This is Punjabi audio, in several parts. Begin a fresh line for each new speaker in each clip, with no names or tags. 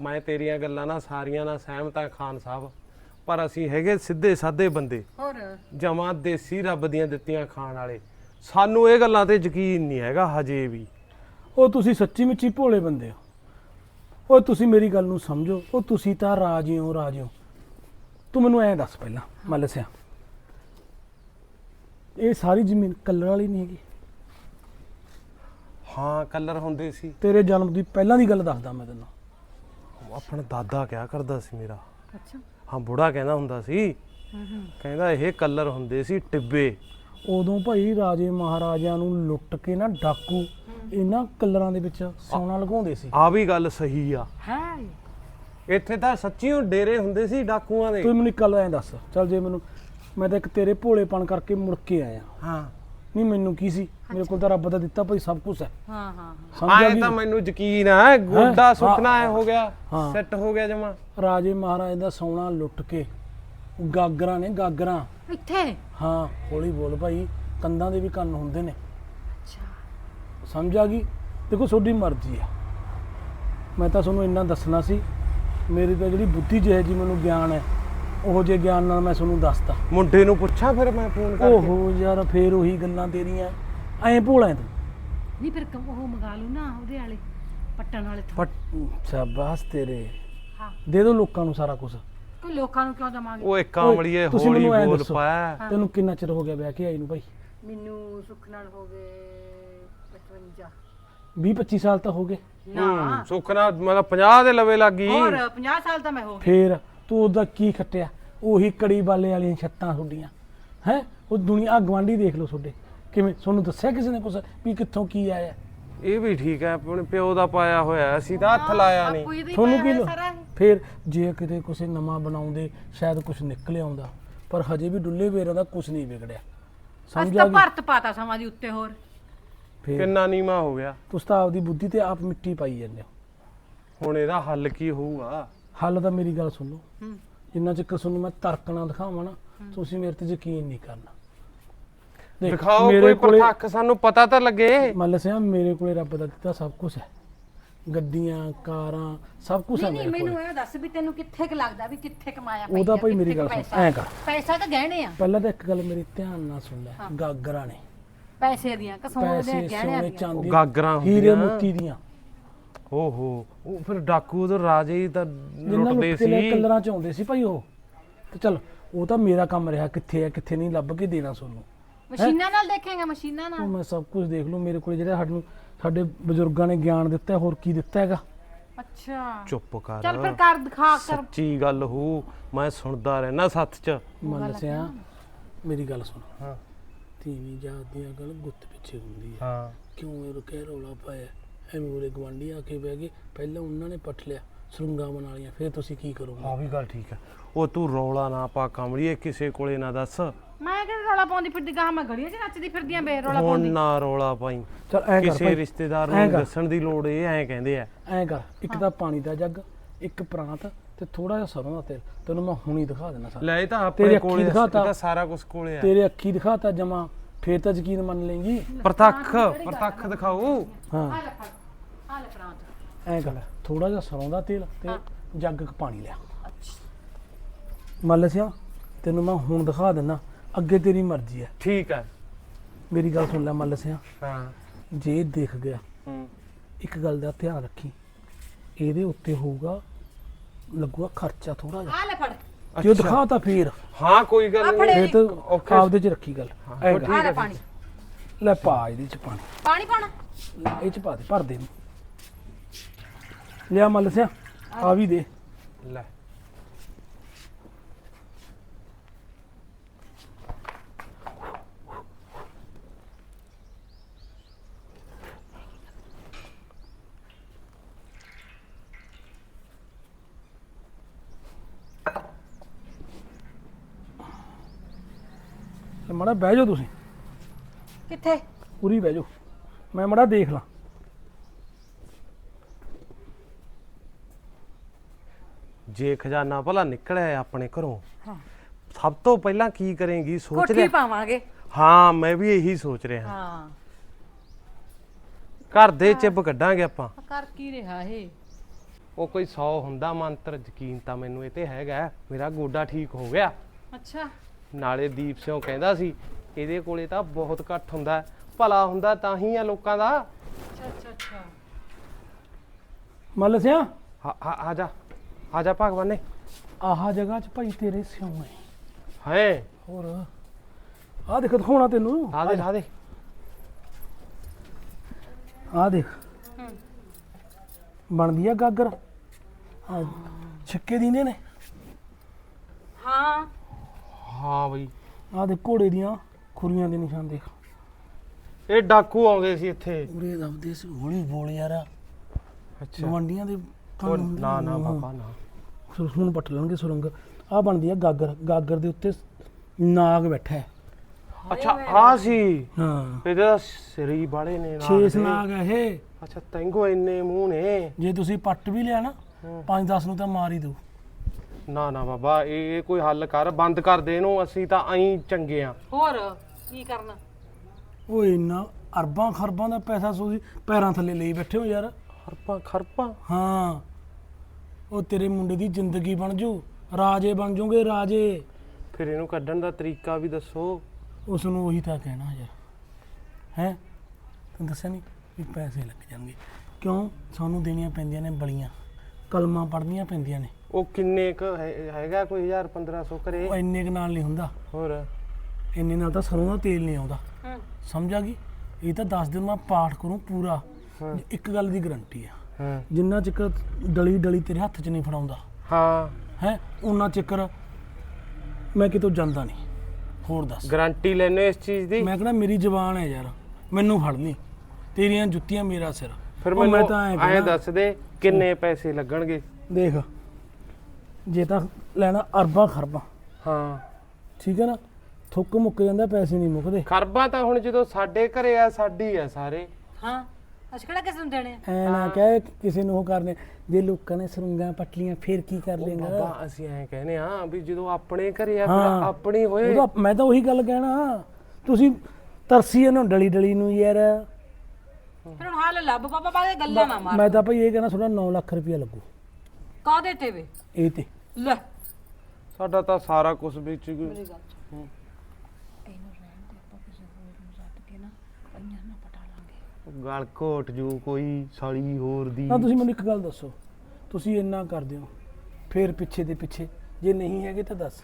ਮੈਂ ਤੇਰੀਆਂ ਗੱਲਾਂ ਨਾਲ ਸਾਰੀਆਂ ਨਾਲ ਸਹਿਮਤ ਹਾਂ ਖਾਨ ਸਾਹਿਬ ਪਰ ਅਸੀਂ ਹੈਗੇ ਸਿੱਧੇ ਸਾਦੇ ਬੰਦੇ।
ਹੋਰ?
ਜਮਾਂ ਦੇਸੀ ਰੱਬ ਦੀਆਂ ਦਿੱਤੀਆਂ ਖਾਣ ਵਾਲੇ। ਸਾਨੂੰ ਇਹ ਗੱਲਾਂ ਤੇ ਯਕੀਨ ਨਹੀਂ ਹੈਗਾ ਹਜੇ ਵੀ।
ਉਹ ਤੁਸੀਂ ਸੱਚੀ ਮੁੱਚੀ ਭੋਲੇ ਬੰਦੇ ਹੋ। ਉਹ ਤੁਸੀਂ ਮੇਰੀ ਗੱਲ ਨੂੰ ਸਮਝੋ ਉਹ ਤੁਸੀਂ ਤਾਂ ਰਾਜੀ ਹੋ ਰਾਜੀ ਹੋ। ਤੂੰ ਮੈਨੂੰ ਐਂ ਦੱਸ ਪਹਿਲਾਂ ਮੈਂ ਦੱਸਿਆ। ਇਹ ਸਾਰੀ ਜ਼ਮੀਨ ਕਲਰ ਵਾਲੀ ਨਹੀਂ ਹੈਗੀ।
ਹਾਂ ਕਲਰ ਹੁੰਦੇ ਸੀ।
ਤੇਰੇ ਜਨਮ ਦੀ ਪਹਿਲਾਂ ਦੀ ਗੱਲ ਦੱਸਦਾ ਮੈਂ ਤੈਨੂੰ।
ਆਪਣਾ ਦਾਦਾ ਕਿਆ ਕਰਦਾ ਸੀ ਮੇਰਾ?
ਅੱਛਾ।
ਹਾਂ ਬੁੜਾ ਕਹਿੰਦਾ ਹੁੰਦਾ ਸੀ। ਕਹਿੰਦਾ ਇਹ ਕਲਰ ਹੁੰਦੇ ਸੀ ਟਿੱਬੇ।
ਉਦੋਂ ਭਾਈ ਰਾਜੇ ਮਹਾਰਾਜਿਆਂ ਨੂੰ ਲੁੱਟ ਕੇ ਨਾ ਡਾਕੂ ਇਹਨਾਂ ਕਲਰਾਂ ਦੇ ਵਿੱਚ ਸੋਨਾ ਲਗਾਉਂਦੇ ਸੀ।
ਆ ਵੀ ਗੱਲ ਸਹੀ ਆ।
ਹੈ।
ਇੱਥੇ ਤਾਂ ਸੱਚੀਓ ਡੇਰੇ ਹੁੰਦੇ ਸੀ ਡਾਕੂਆਂ ਦੇ।
ਤੂੰ ਮੈਨੂੰ ਇੱਕ ਗੱਲ ਐਂ ਦੱਸ। ਚੱਲ ਜੇ ਮੈਨੂੰ ਮੈਂ ਤਾਂ ਇੱਕ ਤੇਰੇ ਭੋਲੇਪਣ ਕਰਕੇ ਮੁੜ ਕੇ ਆਇਆ।
ਹਾਂ।
ਨਹੀਂ ਮੈਨੂੰ ਕੀ ਸੀ? ਮੇਰੇ ਕੋਲ ਤਾਂ ਰੱਬ ਦਾ ਦਿੱਤਾ ਭਾਈ ਸਭ ਕੁਝ ਹੈ।
ਹਾਂ ਹਾਂ ਹਾਂ।
ਸਮਝਿਆ
ਆਏ ਤਾਂ ਮੈਨੂੰ ਯਕੀਨ ਆ ਗੋਡਾ
ਹਾਂ,
ਸੁੱਕਣਾ ਐ ਹੋ ਗਿਆ
ਹਾਂ।
ਸੈੱਟ ਹੋ ਗਿਆ ਜਮਾ।
ਰਾਜੇ ਮਹਾਰਾਜ ਦਾ ਸੋਨਾ ਲੁੱਟ ਕੇ ਗਾਗਰਾਂ ਨੇ ਗਾਗਰਾਂ।
ਇੱਥੇ?
ਹਾਂ ਹੌਲੀ ਬੋਲ ਭਾਈ ਕੰਦਾਂ ਦੇ ਵੀ ਕੰਨ ਹੁੰਦੇ ਨੇ।
ਅੱਛਾ।
ਸਮਝ ਆ ਗਈ? ਦੇਖੋ ਤੁਹਾਡੀ ਮਰਜ਼ੀ ਆ। ਮੈਂ ਤਾਂ ਤੁਹਾਨੂੰ ਇੰਨਾ ਦੱਸਣਾ ਸੀ ਮੇਰੀ ਤਾਂ ਜਿਹੜੀ ਬੁੱਧੀ ਜਿਹੇ ਜੀ ਮੈਨੂੰ ਗਿਆਨ ਹੈ ਉਹ ਜੇ ਗਿਆਨ ਨਾਲ ਮੈਂ ਤੁਹਾਨੂੰ ਦੱਸਤਾ।
ਮੁੰਡੇ ਨੂੰ ਪੁੱਛਾਂ ਫਿਰ ਮੈਂ ਫੋਨ ਕਰਕੇ।
ਓਹੋ ਯਾਰ ਫੇਰ ਉਹੀ ਗੱਲਾਂ ਤੇਰੀਆਂ। ਐਂ ਭੋਲਾ ਤੂੰ।
ਨਹੀਂ ਫਿਰ ਕ- ਉਹ ਮੰਗਾ ਲੂ ਨਾ ਉਹਦੇ ਵਾਲੇ ਪੱਟਣ ਵਾਲੇ ਤੋਂ
ਪਟ
ਸ਼ਾਬਾਸ਼ ਤੇਰੇ।
ਹਾਂ।
ਦੇ ਦੋ ਲੋਕਾਂ ਨੂੰ ਸਾਰਾ ਕੁਝ
ਕੋਈ ਲੋਕਾਂ ਨੂੰ ਕਿਉਂ ਦਵਾਂਗੇ?
ਓਏ ਕਾਮੜੀਏ
ਤੁਸੀਂ
ਹੌਲੀ
ਮੈਨੂੰ ਐਂ
ਬੋਲ
ਦੱਸੋ।
ਪਾਇਆ
ਤੈਨੂੰ ਕਿੰਨਾ ਚਿਰ ਹੋ ਗਿਆ ਵਿਆਹ ਕੇ ਆਈ ਨੂੰ ਭਾਈ?
ਮੈਨੂੰ ਸੁੱਖ ਨਾਲ ਹੋ ਗਏ 55
20 25 ਸਾਲ ਤਾਂ ਹੋ ਗਏ।
ਨਾ।
ਸੁੱਖ ਨਾਲ ਮਤਲਬ 50 ਦੇ ਲਵੇ ਲੱਗੀ
ਹੋਰ 50 ਸਾਲ ਤਾਂ ਮੈਂ ਹੋ ਗਈ।
ਫੇਰ ਤੂੰ ਉਹਦਾ ਕੀ ਖੱਟਿਆ? ਉਹੀ ਕੜੀ ਬਾਲੇ ਵਾਲੀਆਂ ਛੱਤਾਂ ਤੁਹਾਡੀਆਂ। ਹੈ? ਉਹ ਦੁਨੀਆ ਗਵਾਂਢੀ ਦੇਖ ਲਓ ਤੁਹਾਡੇ। ਕਿਵੇਂ? ਤੁਹਾਨੂੰ ਦੱਸਿਆ ਕਿਸੇ ਨੇ ਕੁਛ ਵੀ ਕਿੱਥੋਂ ਕੀ ਆਇਆ?
ਇਹ ਵੀ ਠੀਕ ਹੈ ਆਪਣੇ ਪਿਓ ਦਾ ਪਾਇਆ ਹੋਇਆ ਅਸੀਂ ਤਾਂ ਹੱਥ ਲਾਇਆ ਨਹੀਂ।
ਦਾ
ਤੁਹਾਨੂੰ ਕੀ ਲੋ-। ਫੇਰ ਜੇ ਕਿਤੇ ਕੁਛ ਨਵਾਂ ਬਣਾਉਂਦੇ ਸ਼ਾਇਦ ਕੁਛ ਨਿਕਲ ਆਉਂਦਾ। ਪਰ ਹਜੇ ਵੀ ਡੁੱਲੇ ਵੇਰਾਂ ਦਾ ਕੁਛ ਨਹੀਂ ਵਿਗੜਿਆ। ਸਮਝ
ਤਾਂ
ਆ ਗਈ
ਭਰਤ ਪਾਤਾ ਸਮਾਂ ਦੀ ਉੱਤੇ ਹੋਰ।
ਫੇਰ
ਕਿੰਨਾ ਨੀਵਾ ਹੋ ਗਿਆ।
ਤੁਸੀਂ ਤਾਂ ਆਪਦੀ ਬੁੱਧੀ ਤੇ ਆਪ ਮਿੱਟੀ ਪਾਈ ਜਾਂਦੇ ਹੋ।
ਹੁਣ ਇਹਦਾ ਹੱਲ ਕੀ ਹੋਊਗਾ?
ਹੱਲ ਤਾਂ ਮੇਰੀ ਗੱਲ ਸੁਣ।
ਹੂੰ।
ਜਿੰਨਾ ਚਿਰ ਤੁਹਾਨੂੰ ਮੈਂ ਤਰਕ ਨਾਲ ਦਿਖਾਵਾਂ ਨਾ ਤੁਸੀਂ ਮੇਰੇ ਤੇ ਯਕੀਨ ਨਹੀਂ ਕਰਨਾ। ਦੇਖ,
ਦਿਖਾਓ
ਮੇਰੇ
ਕੋਈ
ਕੋਲੇ-
ਪ੍ਰਤੱਖ ਸਾਨੂੰ ਪਤਾ ਤਾਂ ਲੱਗੇ।
ਮੰਨ ਲਿਆ ਮੇਰੇ ਕੋਲੇ ਰੱਬ ਦਾ ਦਿੱਤਾ ਸਭ ਕੁਝ ਹੈ। ਗੱਡੀਆਂ ਕਾਰਾਂ ਸਭ ਕੁਝ ਹੈ
ਨਹੀਂ ਨਹੀਂ
ਮੇਰੇ
ਮੈਨੂੰ ਇਹ ਦੱਸ ਵੀ ਤੈਨੂੰ ਕਿੱਥੇ ਕੁ ਲੱਗਦਾ ਵੀ ਕਿੱਥੇ ਕਮਾਇਆ
ਉਹਦਾ ਭਾਈ ਮੇਰੀ ਗੱਲ ਸੁਣ,
ਪੈਸਾ?
ਐਂ ਕਰ।
ਪੈਸਾ ਤਾਂ ਗਹਿਣੇ ਆ।
ਪਹਿਲਾਂ ਤਾਂ ਇੱਕ ਗੱਲ ਮੇਰੀ ਧਿਆਨ ਨਾਲ ਸੁਣ ਲੈ। ਗਾਗਰਾਂ ਨੇ।
ਪੈਸੇ ਦੀਆਂ ਕਸੋਂ ਦੇ
ਪੈਸੇ ਸੋਨੇ
ਉਹ
ਚਾਂਦੀ
ਗਾਗਰਾਂ
ਹੀਰੇ
ਹੁੰਦੀਆਂ।
ਮੋਤੀ ਦੀਆਂ।
ਓਹੋ ਉਹ ਫਿਰ ਡਾਕੂ ਉਧਰ ਰਾਜੇ ਹੀ ਤਾਂ
ਜਿੰਨਾਂ
ਲੁੱਟਦੇ ਸੀ।
ਕਲਰਾਂ ਚ ਆਉਂਦੇ ਸੀ ਭਾਈ ਉਹ। ਤੇ ਚਲ ਉਹ ਤਾਂ ਮੇਰਾ ਕੰਮ ਰਿਹਾ ਕਿੱਥੇ ਹੈ ਕਿੱਥੇ ਨਹੀਂ ਲੱਭ ਕੇ ਦੇਣਾ ਤੁਹਾਨੂੰ
ਮਸ਼ੀਨਾਂ ਨਾਲ ਦੇਖੇਗਾ ਮਸ਼ੀਨਾਂ ਨਾਲ।
ਮੈਂ ਸਭ ਕੁਝ ਦੇਖ ਲੂ ਮੇਰੇ ਕੋਲੇ ਜਿਹੜਾ ਸਾਨੂੰ ਸਾਡੇ ਬਜ਼ੁਰਗਾਂ ਨੇ ਗਿਆਨ ਦਿੱਤਾ ਹੋਰ ਕੀ ਦਿੱਤਾ ਹੈਗਾ?
ਅੱਛਾ।
ਚੁੱਪ ਕਰ।
ਚੱਲ ਫਿਰ ਕਰ ਦਿਖਾ ਕਰ।
ਸੱਚੀ ਗੱਲ ਹੋ ਮੈਂ ਸੁਣਦਾ ਰਹਿਣਾ ਸੱਥ ਚ।
ਮੰਨ ਸਿਆ ਮੇਰੀ ਗੱਲ ਸੁਣ।
ਹਾਂ।
ਤੀਵੀਂ ਜਾਤ ਦੀਆਂ ਗੱਲ ਗੁੱਤ ਪਿੱਛੇ ਹੁੰਦੀ ਹੈ।
ਹਾਂ।
ਕਿਉਂ ਇਹ ਕਹਿ ਰੌਲਾ ਪਾਇਆ? ਐਵੇਂ ਉਹਦੇ ਗਵਾਂਢੀ ਆ ਕੇ ਬਹਿ ਗਏ। ਪਹਿਲਾਂ ਉਹਨਾਂ ਨੇ ਪੱਟ ਲਿਆ ਸਰੁੰਗਾ ਬਣਾ ਲੀਆਂ ਫਿਰ ਤੁਸੀਂ ਕੀ ਕਰੋਗੇ?
ਆ ਵੀ ਗੱਲ ਠੀਕ ਹੈ ਉਹ ਤੂੰ ਰੌਲਾ ਨਾ ਪਾ ਕਮੜੀਏ ਕਿਸੇ ਕੋਲੇ ਨਾ ਦੱਸ।
ਮੈਂ ਕਿਹੜਾ ਰੌਲਾ ਪਾਉਂਦੀ ਫਿਰਦੀ ਗਾਹ ਮੈਂ ਗਲੀਆਂ 'ਚ ਨੱਚਦੀ ਫਿਰਦੀ ਆਂ ਬੇ ਰੌਲਾ
ਹੁਣ
ਪਾਉਂਦੀ।
ਨਾ ਰੌਲਾ ਪਾਈ।
ਚਲ ਐ ਕਰ
ਕਿਸੇ
ਭਾਈ
ਰਿਸ਼ਤੇਦਾਰ
ਐਂ
ਨੂੰ
ਕਰ।
ਦੱਸਣ ਦੀ ਲੋੜ ਇਹ ਐਂ ਕਹਿੰਦੇ ਆ।
ਐ ਕਰ ਇੱਕ ਤਾਂ ਪਾਣੀ ਦਾ ਜੱਗ ਇੱਕ ਪ੍ਰਾਂਤ ਤੇ ਥੋੜਾ ਜਿਹਾ ਸਰੋਂ ਦਾ ਤੇਲ। ਤੈਨੂੰ ਮੈਂ ਹੁਣੀ ਦਿਖਾ ਦੇਣਾ ਸਾਰਾ।
ਲੈ ਇਹ ਤਾਂ
ਤੇਰੀ
ਆਪਣੇ
ਅੱਖੀਂ
ਕੋਲੇ
ਦਿਖਾਤਾ।
ਇਹ ਤਾਂ ਸਾਰਾ ਕੁਝ ਕੋਲੇ ਆ।
ਤੇਰੇ ਅੱਖੀ ਦਿਖਾਤਾ ਜਮਾ ਫੇਰ ਤਾਂ ਯਕੀਨ ਮੰਨ ਲੇਂਗੀ
ਪ੍ਰਤੱਖ ਪ੍ਰਤੱਖ ਦਿਖਾਓ
ਹਾਂ।
ਆ ਲੈ ਫੜ। ਆ ਲੈ ਪ੍ਰਾਂਤ
ਐ ਕਰ ਥੋੜਾ ਜਿਹਾ ਸਰੋਂ ਦਾ ਤੇਲ ਤੇ। ਜੱਗ ਕ ਪਾਣੀ ਲਿਆ।
ਅੱਛਾ।
ਮੰਨ ਲਿਆ ਤੈਨੂੰ ਮੈਂ ਹੁਣ ਦਿਖਾ ਦਿੰਨਾ ਅੱਗੇ ਤੇਰੀ ਮਰਜ਼ੀ ਹੈ
ਠੀਕ ਹੈ
ਮੇਰੀ ਗੱਲ ਸੁਣ ਲੈ ਮੰਨ ਲਿਆ
ਹਾਂ।
ਜੇ ਦਿਖ ਗਿਆ
ਹੂੰ।
ਇੱਕ ਗੱਲ ਦਾ ਧਿਆਨ ਰੱਖੀ। ਇਹਦੇ ਉੱਤੇ ਹੋਊਗਾ ਲੱਗੂਗਾ ਖਰਚਾ ਥੋੜਾ ਜਿਹਾ।
ਆ ਲੈ ਫੜ।
ਜੇ ਉਹ ਦਿਖਾਤਾ ਫੇਰ।
ਹਾਂ ਕੋਈ ਗੱਲ। ਨਹੀਂ
ਫੇਰ ਤਾਂ
Okay.
ਆਪਦੇ ਚ ਰੱਖੀ ਗੱਲ। ਐ ਕਰ।
ਆ ਲੈ ਪਾਣੀ।
ਲੈ ਪਾ ਇਹਦੇ ਚ ਪਾਣੀ।
ਪਾਣੀ ਪਾਣਾ
ਲੈ ਇਹ ਚ ਪਾ ਦੇ ਭਰ ਦੇ ਇਹਨੂੰ। ਲਿਆ ਮੱਲ ਸਿਆ ਆ ਵੀ ਦੇ।
ਲੈ।
ਮੜਾ ਬਹਿ ਜਾਓ ਤੁਸੀਂ।
ਕਿੱਥੇ?
ਪੂਰੀ ਬਹਿ ਜਾਓ। ਮੈਂ ਮੜਾ ਦੇਖ ਲਾਂ।
ਜੇ ਖਜ਼ਾਨਾ ਭਲਾ ਨਿਕਲਿਆ ਆਪਣੇ ਘਰੋਂ
ਹਾਂ।
ਸਭ ਤੋਂ ਪਹਿਲਾਂ ਕੀ ਕਰੇਂਗੀ? ਸੋਚ
ਕੋਠੀ ਪਾਵਾਂਗੇ।
ਹਾਂ ਮੈਂ ਵੀ ਇਹੀ ਸੋਚ ਰਿਹਾ।
ਹਾਂ।
ਘਰ ਦੇ ਚਿੱਬ ਕੱਢਾਂਗੇ ਆਪਾਂ।
ਕਰ ਕੀ ਰਿਹਾ ਇਹ?
ਉਹ ਕੋਈ 100 ਹੁੰਦਾ ਮੰਤਰ ਯਕੀਨ ਤਾਂ ਮੈਨੂੰ ਇਹ ਤੇ ਹੈਗਾ ਮੇਰਾ ਗੋਡਾ ਠੀਕ ਹੋ ਗਿਆ।
ਅੱਛਾ।
ਨਾਲੇ ਦੀਪ ਸਿੰਘ ਕਹਿੰਦਾ ਸੀ ਇਹਦੇ ਕੋਲੇ ਤਾਂ ਬਹੁਤ ਘੱਟ ਹੁੰਦਾ ਹੈ। ਭਲਾ ਹੁੰਦਾ ਤਾਂ ਹੀ ਆ ਲੋਕਾਂ ਦਾ।
ਅੱਛਾ ਅੱਛਾ ਅੱਛਾ।
ਮੱਲ ਸਿਆ
ਆ ਆ- ਆ ਜਾ। ਆ ਜਾ ਭਗਵਾਨੇ
ਆਹ ਜਗ੍ਹਾ 'ਚ ਭਾਈ ਤੇਰੇ ਸਿਉਂ ਹੈ
ਹੈ
ਹੋਰ ਆਹ ਦੇਖ ਦਿਖਾਉਣਾ ਤੈਨੂੰ।
ਆ ਦੇ ਆ ਦੇ
ਆਹ ਦੇਖ।
ਹੂੰ।
ਬਣਦੀ ਆ ਗਾਗਰ। ਆ ਛਿੱਕੇ ਦੀ ਨੇ। ਨੇ
ਹਾਂ।
ਹਾਂ ਬਈ।
ਆਹ ਦੇ ਘੋੜੇ ਦੀਆਂ ਖੁਰੀਆਂ ਦੇ ਨਿਸ਼ਾਨ ਦੇਖ।
ਇਹ ਡਾਕੂ ਆਉਂਦੇ ਸੀ ਇੱਥੇ।
ਉਰੇ ਦਬਦੇ ਸੀ ਹੌਲੀ ਬੋਲ ਯਾਰ।
ਅੱਛਾ।
ਗਵੰਡੀਆਂ ਦੇ
ਉਹ ਨਾ ਨਾ
ਨੇ।
ਬਾਬਾ ਨਾ।
ਸੁਰ- ਹੁਣ ਪੱਟ ਲੈਣਗੇ ਸੁਰੰਗ। ਆ ਬਣਦੀ ਆ ਗਾਗਰ। ਗਾਗਰ ਦੇ ਉੱਤੇ ਨਾਗ ਬੈਠਾ ਹੈ।
ਅੱਛਾ ਆ ਸੀ।
ਹਾਂ।
ਇਹਦੇ ਤਾਂ ਸਰੀ ਬਾਲੇ ਨੇ ਨਾਗ
ਛੇਸ
ਦੇ।
ਨਾਗ ਹੈ ਇਹ।
ਅੱਛਾ ਤੈਂਗੋ ਇੰਨੇ ਮੂੰਹ ਨੇ।
ਜੇ ਤੁਸੀਂ ਪੱਟ ਵੀ ਲਿਆ ਨਾ
ਹੂੰ।
5-10 ਨੂੰ ਤਾਂ ਮਾਰ ਹੀ ਦੂ
ਨਾ ਨਾ ਬਾਬਾ ਇਹ ਇਹ ਕੋਈ ਹੱਲ ਕਰ। ਬੰਦ ਕਰ ਦੇ ਇਹਨੂੰ ਅਸੀਂ ਤਾਂ ਐਂ ਚੰਗੇ ਆ।
ਹੋਰ ਕੀ ਕਰਨਾ?
ਉਹ ਇੰਨਾ ਅਰਬਾਂ ਖਰਬਾਂ ਦਾ ਪੈਸਾ ਤੁਸੀਂ ਪੈਰਾਂ ਥੱਲੇ ਲਈ ਬੈਠੇ ਹੋ ਯਾਰ।
ਖਰਪਾ ਖਰਪਾ
ਹਾਂ। ਉਹ ਤੇਰੇ ਮੁੰਡੇ ਦੀ ਜ਼ਿੰਦਗੀ ਬਣ ਜੂ ਰਾਜੇ ਬਣ ਜੂਗੇ ਰਾਜੇ।
ਫਿਰ ਇਹਨੂੰ ਕੱਢਣ ਦਾ ਤਰੀਕਾ ਵੀ ਦੱਸੋ।
ਉਸ ਨੂੰ ਉਹੀ ਤਾਂ ਕਹਿਣਾ ਯਾਰ। ਹੈ? ਤੈਨੂੰ ਦੱਸਿਆ ਨਹੀਂ ਵੀ ਪੈਸੇ ਲੱਗ ਜਾਣਗੇ। ਕਿਉਂ? ਸਾਨੂੰ ਦੇਣੀਆਂ ਪੈਂਦੀਆਂ ਨੇ ਬਲੀਆਂ। ਕਲਮਾਂ ਪੜਨੀਆਂ ਪੈਂਦੀਆਂ ਨੇ।
ਉਹ ਕਿੰਨੇ ਕ ਹੈਗਾ ਕੋਈ 1000 1500 ਕਰੇ
ਉਹ ਇੰਨੇ ਕੁ ਨਾਲ ਨਹੀਂ ਹੁੰਦਾ।
ਹੋਰ?
ਇੰਨੇ ਨਾਲ ਤਾਂ ਸਰੋਂ ਦਾ ਤੇਲ ਨਹੀਂ ਆਉਂਦਾ।
ਹੂੰ।
ਸਮਝ ਆ ਗਈ? ਇਹ ਤਾਂ 10 ਦਿਨ ਮੈਂ ਪਾਠ ਕਰੂੰ ਪੂਰਾ। ਇੱਕ ਗੱਲ ਦੀ ਗਰੰਟੀ ਆ।
ਹਾਂ
ਜਿੰਨਾ ਚਿਕਰ ਡਲੀ ਡਲੀ ਤੇਰੇ ਹੱਥ 'ਚ ਨਹੀਂ ਫੜਾਉਂਦਾ।
ਹਾਂ।
ਹੈ? ਉਹਨਾਂ ਚਿਕਰ ਮੈਂ ਕਿਤੋਂ ਜਾਂਦਾ ਨਹੀਂ। ਹੋਰ ਦੱਸ।
ਗਾਰੰਟੀ ਲੈਣੇ ਇਸ ਚੀਜ਼ ਦੀ?
ਮੈਂ ਕਹਿੰਦਾ ਮੇਰੀ ਜ਼ਬਾਨ ਹੈ ਯਾਰ। ਮੈਨੂੰ ਫੜ ਲਈ ਤੇਰੀਆਂ ਜੁੱਤੀਆਂ ਮੇਰਾ ਸਿਰ।
ਫਿਰ
ਉਹ ਮੈਂ
ਮੈਨੂੰ
ਤਾਂ ਐਂ
ਐਂ
ਕਹਿਣਾ,
ਦੱਸ ਦੇ ਕਿੰਨੇ ਪੈਸੇ ਲੱਗਣਗੇ?
ਦੇਖ ਜੇ ਤਾਂ ਲੈਣਾ ਅਰਬਾਂ ਖਰਬਾਂ।
ਹਾਂ।
ਠੀਕ ਹੈ ਨਾ? ਥੁੱਕ ਮੁੱਕ ਜਾਂਦਾ ਪੈਸੇ ਨਹੀਂ ਮੁੱਕਦੇ।
ਖਰਬਾ ਤਾਂ ਹੁਣ ਜਦੋਂ ਸਾਡੇ ਘਰੇ ਆ ਸਾਡੀ ਆ ਸਾਰੇ।
ਹਾਂ। ਅਸੀਂ ਕਿਹੜਾ ਕਿਸੇ ਨੂੰ ਦੇਣੇ ਆ?
ਐ ਨਾ ਕਹਿ ਕਿਸੇ ਨੂੰ ਉਹ ਕਰਨੇ ਜੇ ਲੋਕਾਂ ਨੇ ਸਰੰਗਾਂ ਪਟਲੀਆਂ ਫੇਰ ਕੀ ਕਰ ਲੇਗਾ
ਬਾਬਾ ਅਸੀਂ ਐਂ ਕਹਿੰਦੇ ਆ ਵੀ ਜਦੋਂ ਆਪਣੇ ਘਰੇ ਆ
ਹਾਂ।
ਫਿਰ ਆਪਣੀ ਹੋਏ।
ਉਹਦਾ ਮੈਂ ਤਾਂ ਉਹੀ ਗੱਲ ਕਹਿਣਾ। ਤੁਸੀਂ ਤਰਸੀ ਇਹਨੂੰ ਡਲੀ ਡਲੀ ਨੂੰ ਯਾਰ।
ਫਿਰ ਹੁਣ ਹਾਲ ਲੱਭ ਪਾਪਾ ਬਾਗੇ ਗੱਲਾਂ ਨਾ ਮਾਰ।
ਮੈਂ ਤਾਂ ਭਾਈ ਇਹ ਕਹਿਣਾ ਤੁਹਾਡਾ 9 ਲੱਖ ਰੁਪਇਆ ਲੱਗੂ।
ਕਾਦੇ ਤੇ ਵੇ?
ਇਹ ਤੇ।
ਲੈ।
ਸਾਡਾ ਤਾਂ ਸਾਰਾ ਕੁਝ ਵਿੱਚ ਹੀ-
ਮੇਰੀ ਗੱਲ ਸੁਣ। ਇਹਨੂੰ ਰਹਿਣ ਦੇ ਆਪਾਂ ਕਿਸੇ ਹੋਰ ਨੂੰ ਸੱਦ ਕੇ ਨਾ ਪੰਜਾਂ ਨਾ ਪਟਾ ਲਾਂਗੇ
ਗਲ ਘੋਟ ਜੂ ਕੋਈ ਸਾਲੀ ਹੋਰ ਦੀ
ਨਾ ਤੁਸੀਂ ਮੈਨੂੰ ਇੱਕ ਗੱਲ ਦੱਸੋ। ਤੁਸੀਂ ਇੰਨਾ ਕਰਦੇ ਹੋ ਫੇਰ ਪਿੱਛੇ ਦੇ ਪਿੱਛੇ। ਜੇ ਨਹੀਂ ਹੈਗੇ ਤਾਂ ਦੱਸ।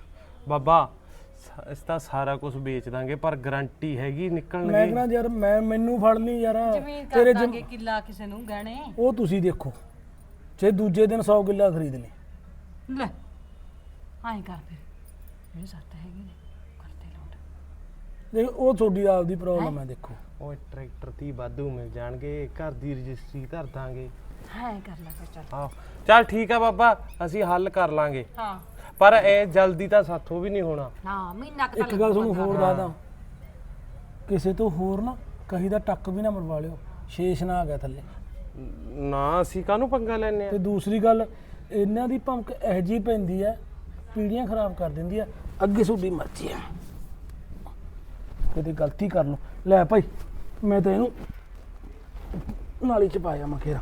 ਬਾਬਾ ਸ- ਅਸੀਂ ਤਾਂ ਸਾਰਾ ਕੁਝ ਵੇਚ ਦਾਂਗੇ ਪਰ ਗਾਰੰਟੀ ਹੈਗੀ
ਮੈਂ
ਨਿਕਲਣਗੇ
ਕਹਿੰਦਾ ਯਾਰ ਮੈਂ ਮੈਨੂੰ ਫੜ ਲਈ ਯਾਰ।
ਜ਼ਮੀਨ ਕਰ
ਤੇਰੇ ਜ਼ਮ-
ਦਾਂਗੇ ਕਿੱਲਾ ਕਿਸੇ ਨੂੰ ਗਹਿਣੇ।
ਉਹ ਤੁਸੀਂ ਦੇਖੋ ਜੇ ਦੂਜੇ ਦਿਨ 100 ਕਿੱਲਾ ਖਰੀਦ ਲਈ
ਲੈ ਆਏ ਕਰ ਫਿਰ। ਇਹ ਸੱਤ ਹੈਗੇ ਨੇ ਕਰਤੇ ਲੋਟ।
ਦੇਖ ਉਹ ਤੁਹਾਡੀ ਆਪਦੀ ਪ੍ਰੋਬਲਮ ਹੈ? ਦੇਖੋ।
ਓਏ ਟਰੈਕਟਰ ਤੀ ਵਾਧੂ ਮਿਲ ਜਾਣਗੇ ਘਰ ਦੀ ਰਜਿਸਟਰੀ ਧਰ ਦਾਂਗੇ।
ਹਾਂ ਕਰ ਲੈ ਫਿਰ ਚੱਲ।
ਆਹ। ਚੱਲ ਠੀਕ ਆ ਬਾਬਾ ਅਸੀਂ ਹੱਲ ਕਰ ਲਾਂਗੇ।
ਹਾਂ।
ਪਰ ਇਹ ਜਲਦੀ ਤਾਂ ਸਾਥੋਂ ਵੀ ਨਹੀਂ ਹੋਣਾ।
ਹਾਂ ਮਹੀਨਾ ਕੁ ਤਾਂ
ਇੱਕ ਗੱਲ ਤੁਹਾਨੂੰ
ਲੱਗੂਗਾ।
ਹੋਰ ਦੱਸਦਾ। ਕਿਸੇ ਤੋਂ ਹੋਰ ਨਾ ਕਹੀ ਦਾ ਟੱਕ ਵੀ ਨਾ ਮਰਵਾ ਲਿਓ। ਸ਼ੇਸ਼ ਨਾ ਆ ਗਿਆ ਥੱਲੇ।
ਨਾ ਅਸੀਂ ਕਾਹਨੂੰ ਪੰਗਾ ਲੈਨੇ ਆ?
ਤੇ ਦੂਸਰੀ ਗੱਲ ਇਹਨਾਂ ਦੀ ਭਮਕ ਇਹੋ ਜਿਹੀ ਪੈਂਦੀ ਹੈ ਪੀੜੀਆਂ ਖਰਾਬ ਕਰ ਦਿੰਦੀ ਹੈ ਅੱਗੇ ਤੁਹਾਡੀ ਮਰਜ਼ੀ ਹੈ ਕਿਤੇ ਗਲਤੀ ਕਰ ਲਓ। ਲੈ ਭਾਈ ਮੈਂ ਤਾਂ ਇਹਨੂੰ ਨਾਲੀ ਚ ਪਾਇਆ ਮੈਂ ਕਿਹਾ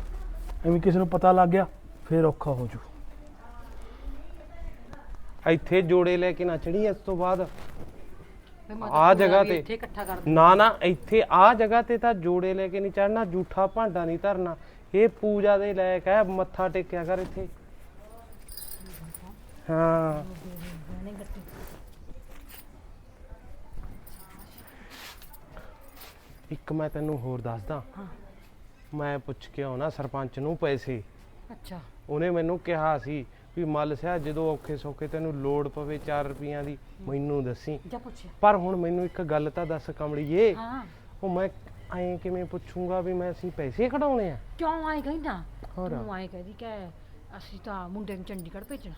ਐਵੇਂ ਕਿਸੇ ਨੂੰ ਪਤਾ ਲੱਗ ਗਿਆ ਫੇਰ ਔਖਾ ਹੋ ਜੂ।
ਇੱਥੇ ਜੋੜੇ ਲੈ ਕੇ ਨਾ ਚੜੀ ਇਸ ਤੋਂ ਬਾਅਦ।
ਮੈਂ
ਆਹ ਜਗ੍ਹਾ
ਵੀ
ਤੇ।
ਇੱਥੇ ਇਕੱਠਾ ਕਰ ਦੂੰ
ਨਾ ਨਾ ਇੱਥੇ ਆ ਜਗ੍ਹਾ ਤੇ ਤਾਂ ਜੋੜੇ ਲੈ ਕੇ ਨਹੀਂ ਚੜਨਾ ਜੂਠਾ ਭਾਂਡਾ ਨਹੀਂ ਧਰਨਾ। ਇਹ ਪੂਜਾ ਦੇ ਲਾਇਕ ਹੈ ਮੱਥਾ ਟੇਕਿਆ ਕਰ ਇੱਥੇ। ਹਾਂ। ਇੱਕ ਮੈਂ ਤੈਨੂੰ ਹੋਰ ਦੱਸਦਾ।
ਹਾਂ।
ਮੈਂ ਪੁੱਛ ਕੇ ਆਉਣਾ ਸਰਪੰਚ ਨੂੰ ਪੈਸੇ।
ਅੱਛਾ।
ਉਹਨੇ ਮੈਨੂੰ ਕਿਹਾ ਸੀ ਵੀ ਮੱਲ ਸਿਆ ਜਦੋਂ ਔਖੇ ਸੌਖੇ ਤੈਨੂੰ ਲੋੜ ਪਵੇ 4 ਰੁਪਈਆਂ ਦੀ ਮੈਨੂੰ ਦੱਸੀ।
ਜਾ ਪੁੱਛਿਆ।
ਪਰ ਹੁਣ ਮੈਨੂੰ ਇੱਕ ਗੱਲ ਤਾਂ ਦੱਸ ਕਮਲੀਏ।
ਹਾਂ।
ਉਹ ਮੈਂ ਐਂ ਕਿਵੇਂ ਪੁੱਛੂੰਗਾ ਵੀ ਮੈਂ ਅਸੀਂ ਪੈਸੇ ਕਢਾਉਣੇ ਆ?
ਕਿਉਂ ਆਏ ਕਹਿੰਦਾ
ਹੋਰ।
ਤੂੰ ਆਏ ਕਹਿੰਦੀ ਕਿ ਅਸੀਂ ਤਾਂ ਮੁੰਡੇ ਨੂੰ ਚੰਡੀਗੜ੍ਹ ਭੇਜਣਾ।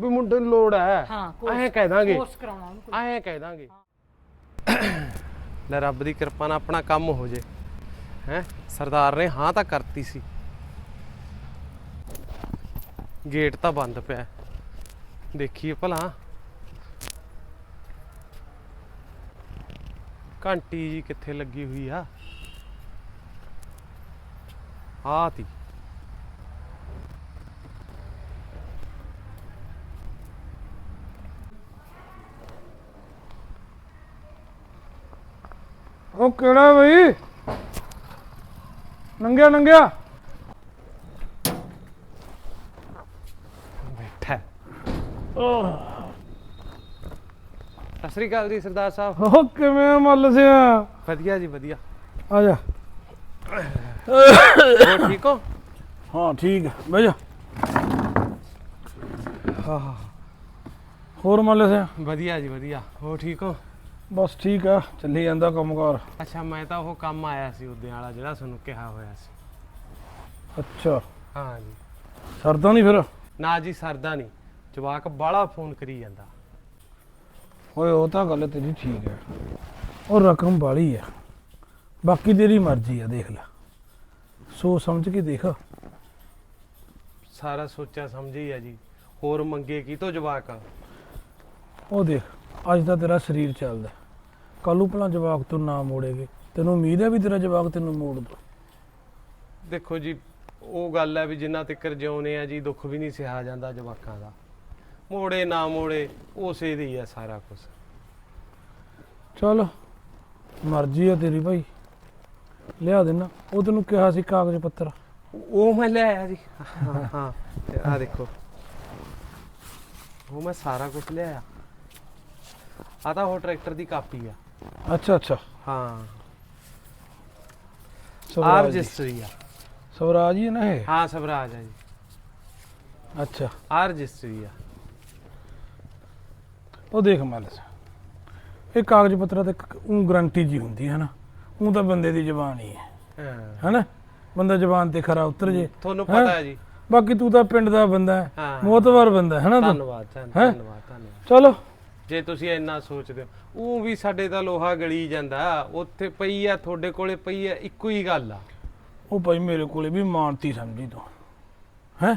ਵੀ ਮੁੰਡੇ ਨੂੰ ਲੋੜ ਹੈ।
ਹਾਂ
ਐਂ ਕਹਿ ਦਾਂਗੇ।
ਕੋਰਸ ਕਰਾਉਣਾ ਉਹਨੂੰ ਕੋਈ।
ਐਂ ਕਹਿ ਦਾਂਗੇ। ਲੈ ਰੱਬ ਦੀ ਕਿਰਪਾ ਨਾਲ ਆਪਣਾ ਕੰਮ ਹੋ ਜੇ। ਹੈ? ਸਰਦਾਰ ਨੇ ਹਾਂ ਤਾਂ ਕਰਤੀ ਸੀ। ਗੇਟ ਤਾਂ ਬੰਦ ਪਿਆ। ਦੇਖੀਏ ਭਲਾ। ਘੰਟੀ ਜੀ ਕਿੱਥੇ ਲੱਗੀ ਹੋਈ ਆ? ਆ
ਉਹ ਕਿਹੜਾ ਬਈ? ਨੰਗਿਆ ਨੰਗਿਆ।
ਬੈਠਾ। ਹੈ। ਸਤਿ ਸ੍ਰੀ ਅਕਾਲ ਜੀ ਸਰਦਾਰ ਸਾਹਿਬ।
ਉਹ ਕਿਵੇਂ ਮੱਲ ਸਿਆ?
ਵਧੀਆ ਜੀ ਵਧੀਆ।
ਆ ਜਾ।
ਹੋਰ ਠੀਕ ਹੋ?
ਹਾਂ ਠੀਕ ਹੈ ਬਹਿ ਜਾ। ਹੋਰ ਮੱਲ ਸਿਆ?
ਵਧੀਆ ਜੀ ਵਧੀਆ। ਹੋਰ ਠੀਕ ਹੋ?
ਬਸ ਠੀਕ ਆ ਚੱਲੀ ਜਾਂਦਾ ਕੰਮਕਾਰ।
ਅੱਛਾ ਮੈਂ ਤਾਂ ਉਹ ਕੰਮ ਆਇਆ ਸੀ ਉਦੋਂ ਵਾਲਾ ਜਿਹੜਾ ਤੁਹਾਨੂੰ ਕਿਹਾ ਹੋਇਆ ਸੀ।
ਅੱਛਾ।
ਹਾਂ ਜੀ
ਸਰਦਾ ਨਹੀਂ ਫਿਰ?
ਨਾ ਜੀ ਸਰਦਾ ਨਹੀਂ। ਜਵਾਕ ਬਾਲਾ ਫੋਨ ਕਰੀ ਜਾਂਦਾ।
ਓਏ ਉਹ ਤਾਂ ਗੱਲ ਤੇਰੀ ਠੀਕ ਹੈ ਉਹ ਰਕਮ ਵਾਲੀ ਆ। ਬਾਕੀ ਤੇਰੀ ਮਰਜ਼ੀ ਆ ਦੇਖ ਲੈ। ਸੋਚ ਸਮਝ ਕੇ ਦੇਖ।
ਸਾਰਾ ਸੋਚਿਆ ਸਮਝੀ ਆ ਜੀ। ਹੋਰ ਮੰਗੇ ਕੀ ਤੋਂ ਜਵਾਕ?
ਉਹ ਦੇਖ ਅੱਜ ਤਾਂ ਤੇਰਾ ਸਰੀਰ ਚੱਲਦਾ। ਕੱਲ ਭਲਾ ਜਵਾਕ ਤੋਂ ਨਾ ਮੋੜੇਗੇ। ਤੈਨੂੰ ਉਮੀਦ ਹੈ ਵੀ ਤੇਰਾ ਜਵਾਕ ਤੈਨੂੰ ਮੋੜ ਦੋ
ਦੇਖੋ ਜੀ ਉਹ ਗੱਲ ਹੈ ਵੀ ਜਿੰਨਾ ਤੱਕਰ ਜਿਉਨੇ ਆ ਜੀ ਦੁੱਖ ਵੀ ਨਹੀਂ ਸਿਹਾ ਜਾਂਦਾ ਜਵਾਕਾਂ ਦਾ। ਮੋੜੇ ਨਾ ਮੋੜੇ ਉਸੇ ਦੀ ਆ ਸਾਰਾ ਕੁਝ
ਚੱਲ ਮਰਜ਼ੀ ਆ ਤੇਰੀ ਭਾਈ। ਲਿਆ ਦੇਣਾ। ਉਹ ਤੈਨੂੰ ਕਿਹਾ ਸੀ ਕਾਗਜ਼ ਪੱਤਰ।
ਉਹ ਮੈਂ ਲੈ ਆਇਆ ਜੀ। ਹਾਂ ਹਾਂ। ਆ ਦੇਖੋ। ਉਹ ਮੈਂ ਸਾਰਾ ਕੁਝ ਲਿਆਇਆ। ਆ ਤਾਂ ਉਹ ਟਰੈਕਟਰ ਦੀ ਕਾਪੀ ਆ।
ਅੱਛਾ ਅੱਛਾ।
ਹਾਂ। ਆ
ਸਵਰਾਜ ਦੀ।
ਰਜਿਸਟਰੀ ਆ।
ਸਵਰਾਜ ਹੀ ਹੈ ਨਾ ਇਹ?
ਹਾਂ ਸਵਰਾਜ ਆ ਜੀ।
ਅੱਛਾ।
ਆ ਰਜਿਸਟਰੀ ਆ।
ਉਹ ਦੇਖ ਮੈਂ ਦੱਸਾਂ। ਇਹ ਕਾਗਜ਼ ਪੱਤਰਾਂ ਤੇ ਉਹ ਗਰੰਟੀ ਜੀ ਹੁੰਦੀ ਹੈ ਨਾ ਉਹ ਤਾਂ ਬੰਦੇ ਦੀ ਜ਼ਬਾਨ ਹੀ ਹੈ।
ਹਾਂ।
ਹੈਨਾ? ਬੰਦਾ ਜ਼ਬਾਨ ਤੇ ਖਰਾ ਉਤਰ ਜੇ।
ਤੁਹਾਨੂੰ
ਹੈਂ?
ਪਤਾ ਹੈ ਜੀ।
ਬਾਕੀ ਤੂੰ ਤਾਂ ਪਿੰਡ ਦਾ ਬੰਦਾ ਹੈ
ਹਾਂ।
ਮੋਤਵਰ ਬੰਦਾ ਹੈ ਨਾ ਤੂੰ?
ਧੰਨਵਾਦ ਧੰਨ-
ਹੈਂ?
ਧੰਨਵਾਦ ਧੰਨਵਾਦ।
ਚਲੋ।
ਜੇ ਤੁਸੀਂ ਇੰਨਾ ਸੋਚਦੇ ਹੋ ਉਹ ਵੀ ਸਾਡੇ ਤਾਂ ਲੋਹਾ ਗਲੀ ਜਾਂਦਾ ਉੱਥੇ ਪਈ ਆ ਤੁਹਾਡੇ ਕੋਲੇ ਪਈ ਆ ਇੱਕੋ ਹੀ ਗੱਲ ਆ।
ਉਹ ਭਾਈ ਮੇਰੇ ਕੋਲੇ ਵੀ ਮਾਨਤੀ ਸਮਝੀ ਤੂੰ। ਹੈ?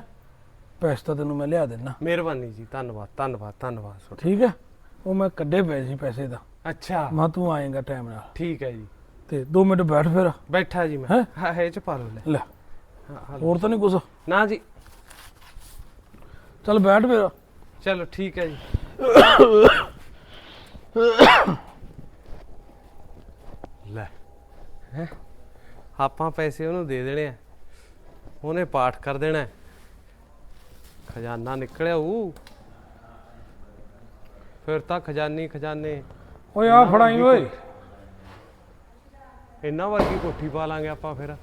ਪੈਸੇ ਤਾਂ ਤੈਨੂੰ ਮੈਂ ਲਿਆ ਦੇਣਾ
ਮਿਹਰਬਾਨੀ ਜੀ ਧੰਨਵਾਦ ਧੰਨਵਾਦ ਧੰਨਵਾਦ ਤੁਹਾਡਾ।
ਠੀਕ ਹੈ ਉਹ ਮੈਂ ਕੱਢੇ ਪਏ ਸੀ ਪੈਸੇ ਦਾ
ਅੱਛਾ।
ਮੈਂ ਤੂੰ ਆਏਗਾ ਟਾਈਮ ਨਾਲ।
ਠੀਕ ਹੈ ਜੀ।
ਤੇ 2 ਮਿੰਟ ਬੈਠ ਫਿਰ।
ਬੈਠਾ ਜੀ ਮੈਂ।
ਹੈਂ?
ਹਾਂ ਚ ਪਾ ਲਓ ਲੈ।
ਲੈ।
ਹਾਂ।
ਹੋਰ ਤਾਂ ਨਹੀਂ ਕੁਛ?
ਨਾ ਜੀ।
ਚੱਲ ਬੈਠ ਫਿਰ।
ਚਲੋ ਠੀਕ ਹੈ ਜੀ। ਲੈ ਹੈਂ? ਆਪਾਂ ਪੈਸੇ ਉਹਨੂੰ ਦੇ ਦੇਣੇ ਆ। ਉਹਨੇ ਪਾਠ ਕਰ ਦੇਣਾ। ਹੈ। ਖਜ਼ਾਨਾ ਨਿਕਲਿਆ ਉਹ ਫਿਰ ਤਾਂ ਖਜ਼ਾਨੀ ਖਜ਼ਾਨੇ
ਓਏ ਆ ਫੜਾਈ ਓਏ।
ਇੰਨਾ ਵਰਗੀ ਕੋਠੀ ਪਾ ਲਾਂਗੇ ਆਪਾਂ ਫਿਰ।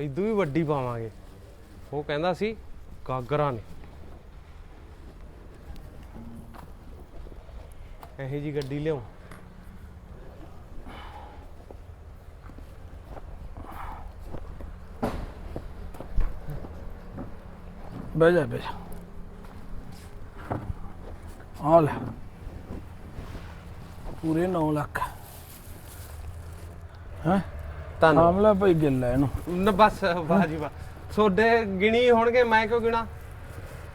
ਇਦੋਂ ਵੀ ਵੱਡੀ ਪਾਵਾਂਗੇ। ਉਹ ਕਹਿੰਦਾ ਸੀ ਗਾਗਰਾਂ ਨੇ। ਇਹੋ ਜੀ ਗੱਡੀ ਲਿਆਉ।
ਬਹਿ ਜਾ ਬਹਿ ਜਾ। ਆ ਲੈ। ਪੂਰੇ 9 ਲੱਖ। ਹੈ?
ਧੰਨਵਾਦ।
ਮਾਮਲਾ ਭਾਈ ਗਿੱਲ ਹੈ ਇਹਨੂੰ।
ਨ ਬਸ ਵਾਹ ਜੀ ਵਾਹ। ਤੁਹਾਡੇ ਗਿਣੀ ਹੋਣਗੇ ਮੈਂ ਕਿਉਂ ਗਿਣਾ?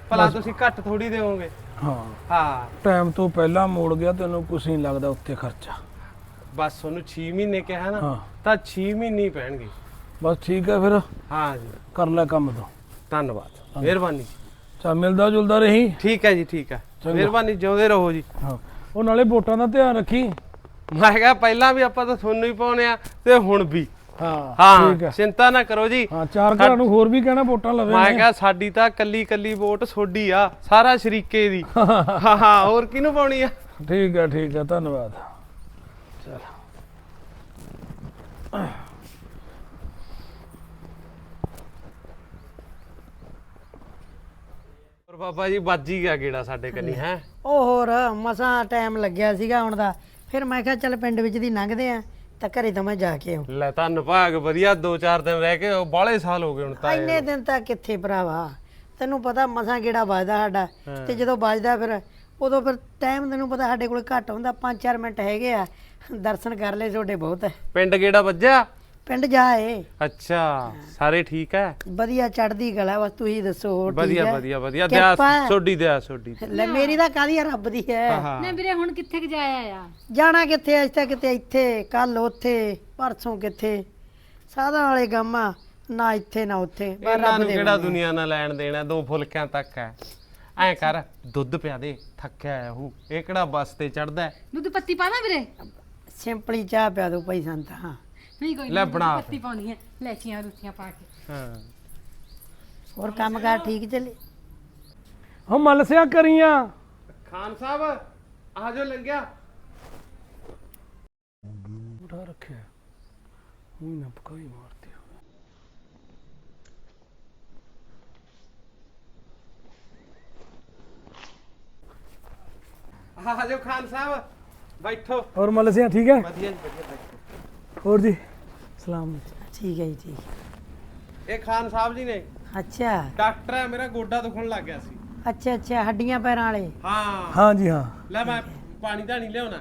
ਭਲਾ ਤੁਸੀਂ ਘੱਟ ਥੋੜੀ ਦੇਵੋਗੇ
ਹਾਂ।
ਹਾਂ।
ਟਾਈਮ ਤੋਂ ਪਹਿਲਾਂ ਮੋੜ ਗਿਆ ਤੈਨੂੰ ਕੁਛ ਨਹੀਂ ਲੱਗਦਾ ਉੱਤੇ ਖਰਚਾ।
ਬਸ ਤੁਹਾਨੂੰ 6 ਮਹੀਨੇ ਕਿਹਾ ਨਾ
ਹਾਂ।
ਤਾਂ 6 ਮਹੀਨੇ ਹੀ ਪੈਣਗੇ।
ਬਸ ਠੀਕ ਹੈ ਫਿਰ।
ਹਾਂ ਜੀ।
ਕਰ ਲੈ ਕੰਮ ਤੋਂ।
ਧੰਨਵਾਦ। ਮਿਹਰਬਾਨੀ
ਚਾ ਮਿਲਦਾ ਜੁਲਦਾ ਰਹੀ।
ਠੀਕ ਹੈ ਜੀ ਠੀਕ ਹੈ।
ਚੰਗਾ।
ਮਿਹਰਬਾਨੀ ਜਿਉਂਦੇ ਰਹੋ ਜੀ।
ਹਾਂ। ਉਹ ਨਾਲੇ ਵੋਟਾਂ ਦਾ ਧਿਆਨ ਰੱਖੀ।
ਮੈਂ ਕਿਹਾ ਪਹਿਲਾਂ ਵੀ ਆਪਾਂ ਤਾਂ ਤੁਹਾਨੂੰ ਹੀ ਪਾਉਣੇ ਆ ਤੇ ਹੁਣ ਵੀ।
ਹਾਂ
ਹਾਂ
ਠੀਕ ਹੈ
ਚਿੰਤਾ ਨਾ ਕਰੋ ਜੀ।
ਹਾਂ ਚਾਰ ਘਰਾਂ ਨੂੰ ਹੋਰ ਵੀ ਕਹਿਣਾ ਵੋਟਾਂ ਲਵੇ
ਮੈਂ। ਕਿਹਾ ਸਾਡੀ ਤਾਂ ਕੱਲੀ ਕੱਲੀ ਵੋਟ ਸੋਡੀ ਆ ਸਾਰਾ ਸ਼ਰੀਕੇ ਦੀ। ਹਾਂ ਹਾਂ। ਹੋਰ ਕਿਹਨੂੰ ਪਾਉਣੀ ਆ?
ਠੀਕ ਹੈ ਠੀਕ ਹੈ ਧੰਨਵਾਦ। ਚਲ।
ਪਰ ਬਾਬਾ ਜੀ ਵੱਜ ਹੀ ਗਿਆ ਗੇੜਾ ਸਾਡੇ ਕੰਨੀ ਹੈ?
ਉਹ ਹੋਰ ਮਸਾਂ ਟਾਈਮ ਲੱਗਿਆ ਸੀਗਾ ਹੁਣ ਦਾ। ਫਿਰ ਮੈਂ ਕਿਹਾ ਚੱਲ ਪਿੰਡ ਵਿੱਚ ਦੀ ਲੰਘਦੇ ਆ। ਤਾਂ ਘਰੇ ਤਾਂ ਮੈਂ ਜਾ ਕੇ ਆਉਂ।
ਲੈ ਧੰਨ ਭਾਗ ਵਧੀਆ 2-4 ਦਿਨ ਰਹਿ ਕੇ ਬਾਲੇ ਸਾਲ ਹੋ ਗਏ ਹੁਣ ਤਾਂ
ਇੰਨੇ ਦਿਨ ਤਾਂ ਕਿੱਥੇ ਭਰਾਵਾ? ਤੈਨੂੰ ਪਤਾ ਮਸਾਂ ਕਿਹੜਾ ਵੱਜਦਾ ਸਾਡਾ। ਤੇ ਜਦੋਂ ਵੱਜਦਾ ਫਿਰ ਉਦੋਂ ਫਿਰ ਟਾਈਮ ਤੈਨੂੰ ਪਤਾ ਸਾਡੇ ਕੋਲ ਘੱਟ ਹੁੰਦਾ 5-4 ਮਿੰਟ ਹੈਗੇ ਆ। ਦਰਸ਼ਨ ਕਰ ਲੈ ਤੁਹਾਡੇ ਬਹੁਤ।
ਪਿੰਡ ਗੇੜਾ ਵੱਜਿਆ?
ਪਿੰਡ ਜਾਏ
ਅੱਛਾ ਸਾਰੇ ਠੀਕ ਹੈ
ਵਧੀਆ ਚੜਦੀ ਗਲਾ ਬਸ ਤੁਸੀਂ ਦੱਸੋ ਹੋਰ ਠੀਕ
ਵਧੀਆ
ਹੈ?
ਵਧੀਆ ਵਧੀਆ। ਦਿਆ
ਕਿਰਪਾ ਹੈ।
ਸੋਡੀ ਦਿਆ ਸੋਡੀ
ਲੈ ਮੇਰੀ ਤਾਂ ਕਾਹਦੀ ਆ ਰੱਬ ਦੀ ਹੈ
ਹਾਂ।
ਨੇ ਵੀਰੇ ਹੁਣ ਕਿੱਥੇ ਕੁ ਜਾਇਆ ਆ?
ਜਾਣਾ ਕਿੱਥੇ ਅੱਜ ਤੱਕ ਕਿਤੇ ਇੱਥੇ ਕੱਲ ਉੱਥੇ ਪਰਸੋਂ ਕਿੱਥੇ? ਸਾਦਾ ਵਾਲੇ ਗਾਮਾ ਨਾ ਇੱਥੇ ਨਾ ਉੱਥੇ। ਬਸ
ਇਹਨਾਂ
ਰੱਬ
ਨੂੰ
ਦੇ
ਕਿਹੜਾ
ਬੰਦੇ।
ਦੁਨੀਆ ਨਾਲ ਲੈਣ ਦੇਣਾ ਦੋ ਫੁਲਕਿਆਂ ਤੱਕ ਹੈ ਐ ਕਰ ਦੁੱਧ ਪਿਆ ਦੇ ਥੱਕਿਆ ਆ ਉਹ। ਇਹ ਕਿਹੜਾ ਬੱਸ ਤੇ ਚੜਦਾ
ਦੁੱਧ ਪੱਤੀ ਪਾਣਾ ਵੀਰੇ?
ਸਿੰਪਲੀ ਚਾਹ ਪਿਆ ਦੋ ਭਾਈ ਸੰਤਾ ਹਾਂ।
ਨਹੀਂ ਕੋਈ
ਲੈ ਬਣਾ
ਪੱਤੀ ਪਾਉਣੀ ਹੈ ਲੈਚੀਆਂ ਰੁੱਤੀਆਂ ਪਾ ਕੇ।
ਹਾਂ।
ਹੋਰ ਕੰਮਕਾਰ ਠੀਕ ਚੱਲੇ?
ਹਾਂ ਮਲਸਿਆ ਕਰੀਆਂ।
ਖਾਨ ਸਾਹਿਬ ਆ ਜਾਓ ਲੰਘਿਆ।
ਉਠਾ ਰੱਖਿਆ ਉਹ ਨਾ ਪਕਾਈ ਮਾਰਦੀ
ਆ ਜਾਓ ਖਾਨ ਸਾਹਿਬ ਬੈਠੋ।
ਹੋਰ ਮਲਸਿਆ ਠੀਕ ਹੈ?
ਵਧੀਆ ਜੀ ਵਧੀਆ ਬੈਠੋ।
ਹੋਰ ਜੀ? ਸਲਾਮ
ਠੀਕ ਹੈ ਜੀ ਠੀਕ
ਇਹ ਖਾਨ ਸਾਹਿਬ ਜੀ ਨੇ।
ਅੱਛਾ।
ਡਾਕਟਰ ਹੈ ਮੇਰਾ ਗੋਡਾ ਦੁਖਣ ਲੱਗ ਗਿਆ ਸੀ।
ਅੱਛਾ ਅੱਛਾ ਹੱਡੀਆਂ ਪੈਰਾਂ ਵਾਲੇ।
ਹਾਂ।
ਹਾਂ ਜੀ ਹਾਂ।
ਲੈ ਮੈਂ ਪਾਣੀ ਧਾਣੀ ਲਿਆਉਣਾ।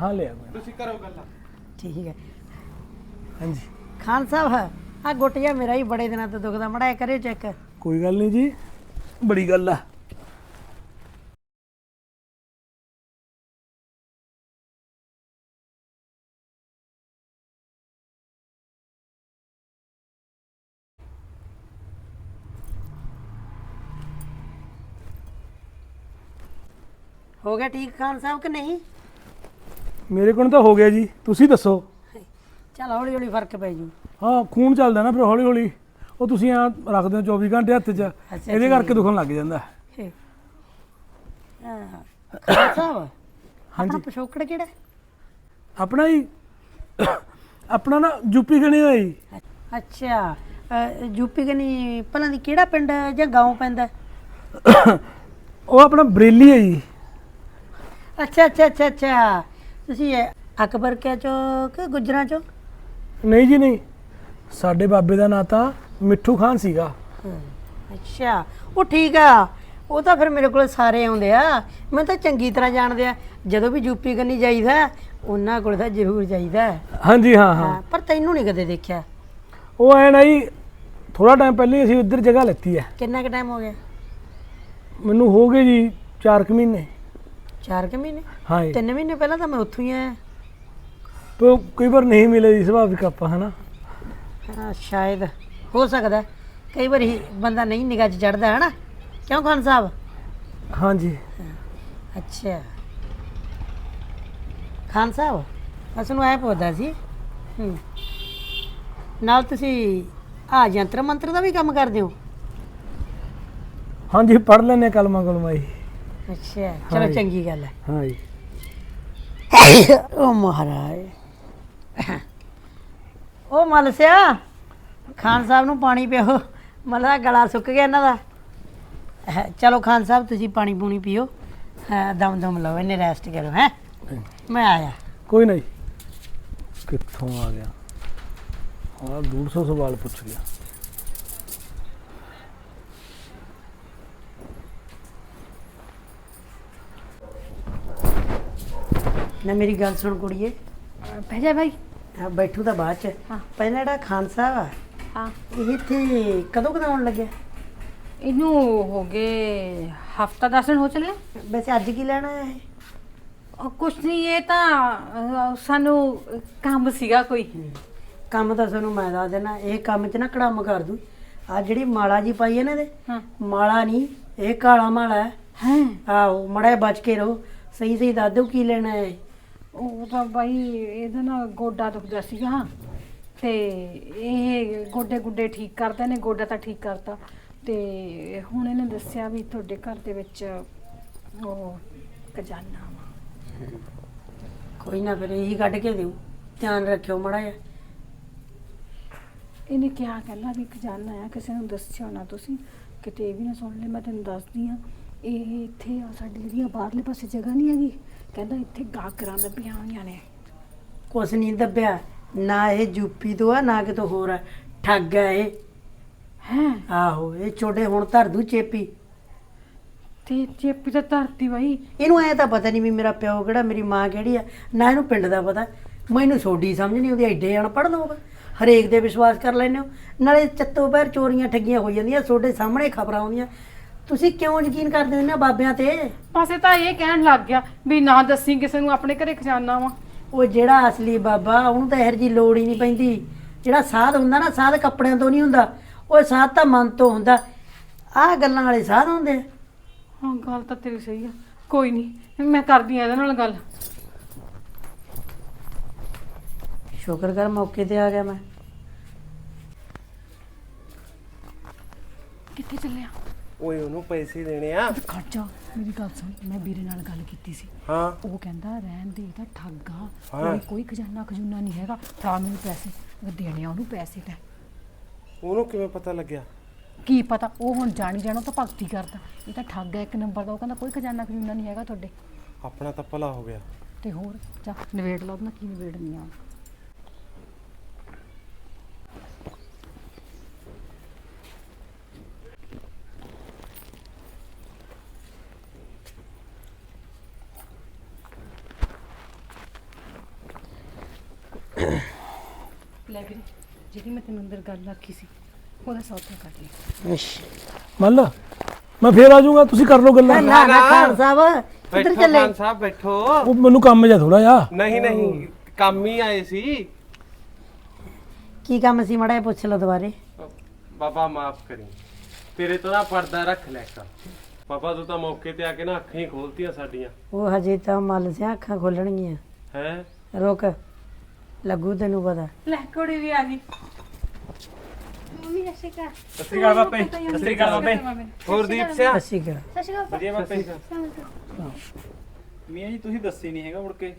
ਹਾਂ ਲਿਆ ਮੈਂ
ਤੁਸੀਂ ਕਰੋ ਗੱਲਾਂ।
ਠੀਕ ਹੈ।
ਹਾਂਜੀ।
ਖਾਨ ਸਾਹਿਬ ਆ ਗੁੱਟਿਆ ਮੇਰਾ ਹੀ ਬੜੇ ਦਿਨਾਂ ਤੋਂ ਦੁਖਦਾ। ਮੜਾ ਕਰਿਓ ਚੈੱਕ।
ਕੋਈ ਗੱਲ ਨਹੀਂ ਜੀ। ਬੜੀ ਗੱਲ ਆ।
ਹੋ ਗਿਆ ਠੀਕ ਖਾਨ ਸਾਹਿਬ ਕਿ ਨਹੀਂ?
ਮੇਰੇ ਕੋਲ ਤਾਂ ਹੋ ਗਿਆ ਜੀ ਤੁਸੀਂ ਦੱਸੋ।
ਚਲ ਹੌਲੀ ਹੌਲੀ ਫ਼ਰਕ ਪੈ ਜੂ।
ਹਾਂ ਖੂਨ ਚੱਲਦਾ ਨਾ ਫਿਰ ਹੌਲੀ ਹੌਲੀ। ਉਹ ਤੁਸੀਂ ਆ ਰੱਖਦੇ ਹੋ 24 ਘੰਟੇ ਹੱਥ 'ਚ ਇਹਦੇ ਕਰਕੇ ਦੁਖਣ ਲੱਗ ਜਾਂਦਾ।
ਹਾਂ। ਆਪਣਾ
ਹੀ ਆਪਣਾ ਨਾ ਯੂਪੀ ਕਣੀ ਹੋਈ
ਅੱਛਾ ਯੂਪੀ ਕਣੀ ਪਹਿਲਾਂ ਦੀ ਕਿਹੜਾ ਪਿੰਡ ਜਾਂ گاਉਂ ਪੈਂਦਾ
ਉਹ ਆਪਣਾ ਬਰੇਲੀ ਹੈ ਜੀ।
ਅੱਛਾ ਅੱਛਾ ਅੱਛਾ ਅੱਛਾ। ਤੁਸੀਂ ਇਹ ਅਕਬਰ ਕਿਆ ਚੋਂ ਕਿ ਗੁਜਰਾਂ ਚੋਂ?
ਨਹੀਂ ਜੀ ਨਹੀਂ। ਸਾਡੇ ਬਾਬੇ ਦਾ ਨਾਂ ਤਾਂ ਮਿੱਠੂ ਖਾਨ ਸੀਗਾ।
ਅੱਛਾ। ਉਹ ਠੀਕ ਆ। ਉਹ ਤਾਂ ਫਿਰ ਮੇਰੇ ਕੋਲ ਸਾਰੇ ਆਉਂਦੇ ਆ। ਮੈਂ ਤਾਂ ਚੰਗੀ ਤਰ੍ਹਾਂ ਜਾਣਦੇ ਆ। ਜਦੋਂ ਵੀ ਯੂਪੀ ਕੰਨੀ ਜਾਈਦਾ ਉਹਨਾਂ ਕੋਲ ਤਾਂ ਜ਼ਰੂਰ ਜਾਈਦਾ।
ਹਾਂਜੀ ਹਾਂ ਹਾਂ।
ਹਾਂ ਪਰ ਤੈਨੂੰ ਨਹੀਂ ਕਦੇ ਦੇਖਿਆ?
ਉਹ ਐ ਨਾ ਜੀ ਥੋੜਾ ਟਾਈਮ ਪਹਿਲੇ ਅਸੀਂ ਉੱਧਰ ਜਗ੍ਹਾ ਲੈਤੀ ਹੈ।
ਕਿੰਨਾ ਕੁ ਟਾਈਮ ਹੋ ਗਿਆ?
ਮੈਨੂੰ ਹੋ ਗਏ ਜੀ 4 ਕੁ ਮਹੀਨੇ।
4 ਕੁ ਮਹੀਨੇ?
ਹਾਂ ਜੀ
ਤਿੰਨ ਮਹੀਨੇ ਪਹਿਲਾਂ ਤਾਂ ਮੈਂ ਉੱਥੋਂ ਹੀ ਆਇਆ।
ਪਰ ਕਈ ਵਾਰ ਨਹੀਂ ਮਿਲੇ ਜੀ ਸੁਭਾਵਿਕ ਆਪਾਂ ਹਨਾ?
ਹਾਂ ਸ਼ਾਇਦ। ਹੋ ਸਕਦਾ। ਕਈ ਵਾਰੀ ਬੰਦਾ ਨਹੀਂ ਨਿਗਾਹ 'ਚ ਚੜਦਾ ਹੈ ਨਾ ਕਿਉਂ ਖਾਨ ਸਾਹਿਬ?
ਹਾਂਜੀ।
ਅੱਛਾ। ਖਾਨ ਸਾਹਿਬ ਅਸਲ ਨੂੰ ਐ ਪੁੱਛਦਾ ਸੀ ਹੂੰ। ਨਾਲ ਤੁਸੀਂ ਆ ਯੰਤਰ ਮੰਤਰ ਦਾ ਵੀ ਕੰਮ ਕਰਦੇ ਹੋ?
ਹਾਂਜੀ ਪੜ ਲੈਨੇ ਕਲਮਾ ਕਲਮਾ ਜੀ।
ਅੱਛਾ ਚਲੋ
ਹਾਂਜੀ।
ਚੰਗੀ ਗੱਲ ਹੈ।
ਹਾਂ ਜੀ।
ਉਹ ਮਹਾਰਾਜ। ਉਹ ਮਲਸਿਆ ਖਾਨ ਸਾਹਿਬ ਨੂੰ ਪਾਣੀ ਪਿਓ ਮਲਦਾ ਗਲਾ ਸੁੱਕ ਗਿਆ ਇਹਨਾਂ ਦਾ। ਅਹ, ਚਲੋ ਖਾਨ ਸਾਹਿਬ ਤੁਸੀਂ ਪਾਣੀ ਪੂਣੀ ਪੀਓ। ਦਮ ਦਮ ਲਓ ਇਹਨੇ ਰੈਸਟ ਕਰੋ ਹੈ। ਮੈਂ ਆਇਆ।
ਕੋਈ ਨਹੀਂ। ਕਿੱਥੋਂ ਆ ਗਿਆ? ਹਾਂ 150 ਸਵਾਲ ਪੁੱਛ ਗਿਆ।
ਨਾ ਮੇਰੀ ਗੱਲ ਸੁਣ ਕੁੜੀਏ।
ਬਹਿ ਜਾ ਭਾਈ
ਆ ਬੈਠੂ ਤਾਂ ਬਾਅਦ ਚ।
ਹਾਂ।
ਪਹਿਲਾਂ ਜਿਹੜਾ ਖਾਨ ਸਾਹਿਬ ਆ
ਹਾਂ।
ਇਹ ਇੱਥੇ ਕਦੋਂ ਕਦੋਂ ਆਉਣ ਲੱਗਿਆ?
ਇਹਨੂੰ ਹੋ ਗਏ ਹਫਤਾ ਦਸ ਦਿਨ ਹੋ ਚਲੇ।
ਵੈਸੇ ਅੱਜ ਕੀ ਲੈਣਾ ਹੈ ਇਹ?
ਉਹ ਕੁਛ ਨਹੀਂ ਇਹ ਤਾਂ ਅਹ, ਸਾਨੂੰ ਕੰਮ ਸੀਗਾ ਕੋਈ।
ਕੰਮ ਤਾਂ ਸਾਨੂੰ ਮੈਂ ਦੱਸ ਦੇਣਾ ਇਹ ਕੰਮ 'ਚ ਨਾ ਕੜਮ ਕਰ ਦੂ। ਆ ਜਿਹੜੀ ਮਾਲਾ ਜੀ ਪਾਈ ਹੈ ਨਾ ਇਹਦੇ
ਹਾਂ।
ਮਾਲਾ ਨਹੀਂ ਇਹ ਕਾਲਾ ਮਾਲਾ ਹੈ।
ਹੈ।
ਆਹੋ ਮੜਾ ਬਚ ਕੇ ਰਹੋ। ਸਹੀ ਸਹੀ ਦੱਸ ਦਿਓ ਕੀ ਲੈਣਾ ਹੈ
ਉਹ ਤਾਂ ਭਾਈ ਇਹਦਾ ਨਾ ਗੋਡਾ ਦੁਖਦਾ ਸੀਗਾ। ਤੇ ਇਹ ਗੋਡੇ ਗੁੱਡੇ ਠੀਕ ਕਰਦੇ ਨੇ ਗੋਡਾ ਤਾਂ ਠੀਕ ਕਰਤਾ। ਤੇ ਹੁਣ ਇਹਨੇ ਦੱਸਿਆ ਵੀ ਤੁਹਾਡੇ ਘਰ ਦੇ ਵਿੱਚ ਉਹ ਖਜ਼ਾਨਾ ਵਾ।
ਕੋਈ ਨਾ ਫਿਰ ਇਹੀ ਕੱਢ ਕੇ ਦਿਓ। ਧਿਆਨ ਰੱਖਿਓ ਮੜਾ ਜਿਹਾ।
ਇਹਨੇ ਕਿਹਾ ਕਹਿੰਦਾ ਵੀ ਖਜ਼ਾਨਾ ਆ ਕਿਸੇ ਨੂੰ ਦੱਸਿਓ ਨਾ ਤੁਸੀਂ। ਕਿਤੇ ਇਹ ਵੀ ਨਾ ਸੁਣ ਲੈ ਮੈਂ ਤੈਨੂੰ ਦੱਸਦੀ ਆ ਇਹ ਇੱਥੇ ਆ ਸਾਡੀ ਜਿਹੜੀਆਂ ਬਾਹਰਲੇ ਪਾਸੇ ਜਗ੍ਹਾ ਨਹੀਂ ਹੈਗੀ। ਕਹਿੰਦਾ ਇੱਥੇ ਗਾਗਰਾਂ ਦੱਬੀਆਂ ਹੋਈਆਂ ਨੇ।
ਕੁਛ ਨਹੀਂ ਦੱਬਿਆ ਨਾ ਇਹ ਯੂਪੀ ਤੋਂ ਆ ਨਾ ਕਿਤੋਂ ਹੋਰ ਆ। ਠੱਗ ਹੈ ਇਹ।
ਹੈ?
ਆਹੋ ਇਹ ਛੋਟੇ ਹੁਣ ਧਰ ਦੂ ਚੇਪੀ।
ਤੇ ਚੇਪੀ ਤਾਂ ਧਰਤੀ ਬਾਈ।
ਇਹਨੂੰ ਐ ਤਾਂ ਪਤਾ ਨਹੀਂ ਵੀ ਮੇਰਾ ਪਿਓ ਕਿਹੜਾ ਮੇਰੀ ਮਾਂ ਕਿਹੜੀ ਆ। ਨਾ ਇਹਨੂੰ ਪਿੰਡ ਦਾ ਪਤਾ। ਮੈਨੂੰ ਸੋਡੀ ਸਮਝ ਨਹੀਂ ਆਉਂਦੀ ਐਡੇ ਅਨਪੜ੍ਹ ਲੋਕ। ਹਰੇਕ ਦੇ ਵਿਸ਼ਵਾਸ ਕਰ ਲੈਂਦੇ ਹੋ। ਨਾਲੇ ਚੱਤੋ ਪੈਰ ਚੋਰੀਆਂ ਠੱਗੀਆਂ ਹੋ ਜਾਂਦੀਆਂ ਤੁਹਾਡੇ ਸਾਹਮਣੇ ਖਬਰਾਂ ਆਉਂਦੀਆਂ। ਤੁਸੀਂ ਕਿਉਂ ਯਕੀਨ ਕਰਦੇ ਹੋ ਇਹਨਾਂ ਬਾਬਿਆਂ ਤੇ?
ਪਾਸੇ ਤਾਂ ਇਹ ਕਹਿਣ ਲੱਗ ਗਿਆ ਵੀ ਨਾ ਦੱਸੀ ਕਿਸੇ ਨੂੰ ਆਪਣੇ ਘਰੇ ਖਜ਼ਾਨਾ ਵਾ।
ਉਹ ਜਿਹੜਾ ਅਸਲੀ ਬਾਬਾ ਉਹਨੂੰ ਤਾਂ ਇਹੋ ਜਿਹੀ ਲੋੜ ਹੀ ਨਹੀਂ ਪੈਂਦੀ। ਜਿਹੜਾ ਸਾਧ ਹੁੰਦਾ ਨਾ ਸਾਧ ਕੱਪੜਿਆਂ ਤੋਂ ਨਹੀਂ ਹੁੰਦਾ। ਉਹ ਸਾਧ ਤਾਂ ਮਨ ਤੋਂ ਹੁੰਦਾ। ਆਹ ਗੱਲਾਂ ਵਾਲੇ ਸਾਧ ਹੁੰਦੇ ਆ।
ਹਾਂ ਗੱਲ ਤਾਂ ਤੇਰੀ ਸਹੀ ਆ। ਕੋਈ ਨਹੀਂ ਮੈਂ ਕਰਦੀ ਆ ਇਹਦੇ ਨਾਲ ਗੱਲ।
ਸ਼ੁਕਰ ਕਰ ਮੌਕੇ ਤੇ ਆ ਗਿਆ ਮੈਂ।
ਕਿੱਥੇ ਚੱਲਿਆ?
ਓਏ ਉਹਨੂੰ ਪੈਸੇ ਦੇਣੇ ਆ।
ਖਰਚਾ ਮੇਰੀ ਗੱਲ ਸੁਣ ਮੈਂ ਵੀਰੇ ਨਾਲ ਗੱਲ ਕੀਤੀ ਸੀ।
ਹਾਂ।
ਉਹ ਕਹਿੰਦਾ ਰਹਿਣ ਦੇ ਇਹ ਤਾਂ ਠੱਗਾ
ਹਾਂ।
ਕੋਈ ਕੋਈ ਖਜ਼ਾਨਾ ਖਜੂਨਾ ਨਹੀਂ ਹੈਗਾ ਫੜਾ ਮੈਨੂੰ ਪੈਸੇ ਮੈਂ ਦੇਣੇ ਆ ਉਹਨੂੰ ਪੈਸੇ ਤਾਂ।
ਉਹਨੂੰ ਕਿਵੇਂ ਪਤਾ ਲੱਗਿਆ?
ਕੀ ਪਤਾ ਉਹ ਹੁਣ ਜਾਣੀ ਜਾਣੋ ਤਾਂ ਭਗਤੀ ਕਰਦਾ। ਇਹ ਤਾਂ ਠੱਗ ਹੈ ਇੱਕ ਨੰਬਰ ਦਾ। ਉਹ ਕਹਿੰਦਾ ਕੋਈ ਖਜ਼ਾਨਾ ਖਜੂਨਾ ਨਹੀਂ ਹੈਗਾ ਤੁਹਾਡੇ।
ਆਪਣਾ ਤਾਂ ਭਲਾ ਹੋ ਗਿਆ।
ਤੇ ਹੋਰ ਜਾ ਨਵੇੜ ਲਓ ਨਾ ਕੀ ਨਵੇੜਨੀ ਆ ਲੈ ਵੀਰੇ ਜਿਹੜੀ ਮੈਂ ਤੈਨੂੰ ਅੰਦਰ ਗੱਲ ਆਖੀ ਸੀ ਉਹਦਾ ਸੌਦਾ ਕਰ ਲਈ
ਮੰਨ ਲਾ ਮੈਂ ਫੇਰ ਆ ਜਾਊਂਗਾ ਤੁਸੀਂ ਕਰ ਲਓ ਗੱਲਾਂ।
ਨਾ ਨਾ ਖਾਨ ਸਾਹਿਬ ਕਿੱਧਰ
ਬੈਠੋ
ਚੱਲੇ?
ਖਾਨ ਸਾਹਿਬ ਬੈਠੋ।
ਉਹ ਮੈਨੂੰ ਕੰਮ ਜਿਹਾ ਥੋੜਾ ਜਿਹਾ।
ਨਹੀਂ ਨਹੀਂ ਕੰਮ ਹੀ ਆਏ ਸੀ।
ਕੀ ਕੰਮ ਸੀ ਮੜਾ ਪੁੱਛ ਲਓ ਦੁਬਾਰੇ।
ਬਾਬਾ ਮਾਫ ਕਰੀ। ਤੇਰੇ ਤੋਂ ਨਾ ਪਰਦਾ ਰੱਖ ਲੈ ਕਰ ਬਾਬਾ ਤੂੰ ਤਾਂ ਮੌਕੇ ਤੇ ਆ ਕੇ ਨਾ ਅੱਖਾਂ ਹੀ ਖੋਲਤੀਆਂ ਸਾਡੀਆਂ।
ਉਹ ਹਜੇ ਤਾਂ ਮੱਲ ਸਿਆ ਅੱਖਾਂ ਖੋਲਣਗੀਆਂ।
ਹੈ?
ਰੁਕ ਲੱਗੂ ਤੈਨੂੰ ਪਤਾ।
ਲੈ ਕੁੜੀ ਵੀ ਆ ਗਈ।
ਮੰਮੀ ਸਤਿ ਸ਼੍ਰੀ ਅਕਾਲ।
ਸਤਿ ਸ਼੍ਰੀ ਅਕਾਲ ਬਾਪੇ ਸਤਿ ਸ਼੍ਰੀ ਅਕਾਲ ਬਾਪੇ
ਹੋਰ ਦੀਪ ਸਿਆ?
ਅੱਛੀ ਕਰ
ਸਤਿ ਸ਼੍ਰੀ ਅਕਾਲ
ਵਧੀਆ ਬਾਪੇ
ਪਾਪਾ
ਮੀਆਂ ਜੀ ਤੁਸੀਂ ਦੱਸੀ ਨਹੀਂ ਹੈਗਾ ਮੁੜ ਕੇ।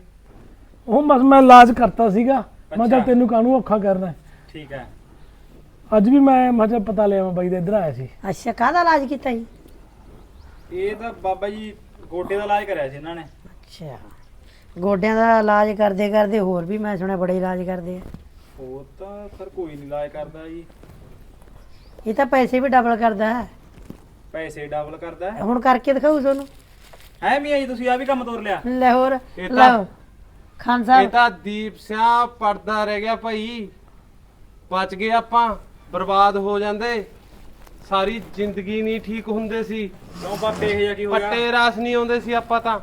ਉਹ ਬਸ ਮੈਂ ਇਲਾਜ ਕਰਤਾ ਸੀਗਾ। ਮੈਂ ਕਿਹਾ
ਅੱਛਾ।
ਤੈਨੂੰ ਕਾਹਨੂੰ ਔਖਾ ਕਰਨਾ
ਠੀਕ ਹੈ।
ਅੱਜ ਵੀ ਮੈਂ ਮੈਂ ਕਿਹਾ ਪਤਾ ਲਿਆ ਮੈਂ ਬਾਈ ਦੇ ਇੱਧਰ ਆਇਆ ਸੀ।
ਅੱਛਾ ਕਾਹਦਾ ਇਲਾਜ ਕੀਤਾ ਜੀ?
ਇਹ ਤਾਂ ਬਾਬਾ ਜੀ ਗੋਡੇ ਦਾ ਇਲਾਜ ਕਰਿਆ ਸੀ ਇਹਨਾਂ ਨੇ।
ਅੱਛਾ। ਗੋਡਿਆਂ ਦਾ ਇਲਾਜ ਕਰਦੇ ਕਰਦੇ ਹੋਰ ਵੀ ਮੈਂ ਸੁਣਿਆ ਬੜੇ ਇਲਾਜ ਕਰਦੇ ਆ।
ਉਹ ਤਾਂ ਸਰ ਕੋਈ ਨਹੀਂ ਇਲਾਜ ਕਰਦਾ ਜੀ।
ਇਹ ਤਾਂ ਪੈਸੇ ਵੀ ਡਬਲ ਕਰਦਾ ਹੈ।
ਪੈਸੇ ਡਬਲ ਕਰਦਾ ਹੈ।
ਹੁਣ ਕਰਕੇ ਦਿਖਾਉ ਤੁਹਾਨੂੰ।
ਹੈ ਮੀਆਂ ਜੀ ਤੁਸੀਂ ਆ ਵੀ ਕੰਮ ਤੋਰ ਲਿਆ?
ਲੈ ਹੋਰ
ਇਹ ਤਾਂ-
ਲਓ ਖਾਨ
ਇਹ
ਸਾਹਿਬ
ਤਾਂ ਦੀਪ ਸਿਆ ਪਰਦਾ ਰਹਿ ਗਿਆ ਭਾਈ। ਬਚ ਗਏ ਆਪਾਂ ਬਰਬਾਦ ਹੋ ਜਾਂਦੇ। ਸਾਰੀ ਜ਼ਿੰਦਗੀ ਨਹੀਂ ਠੀਕ ਹੁੰਦੇ ਸੀ।
ਕਿਉਂ ਬਾਪੇ ਇਹ ਜਿਹਾ ਕੀ ਹੋ ਗਿਆ
ਪੱਟੇ ਰਾਸ ਨਹੀਂ ਆਉਂਦੇ ਸੀ ਆਪਾਂ ਤਾਂ।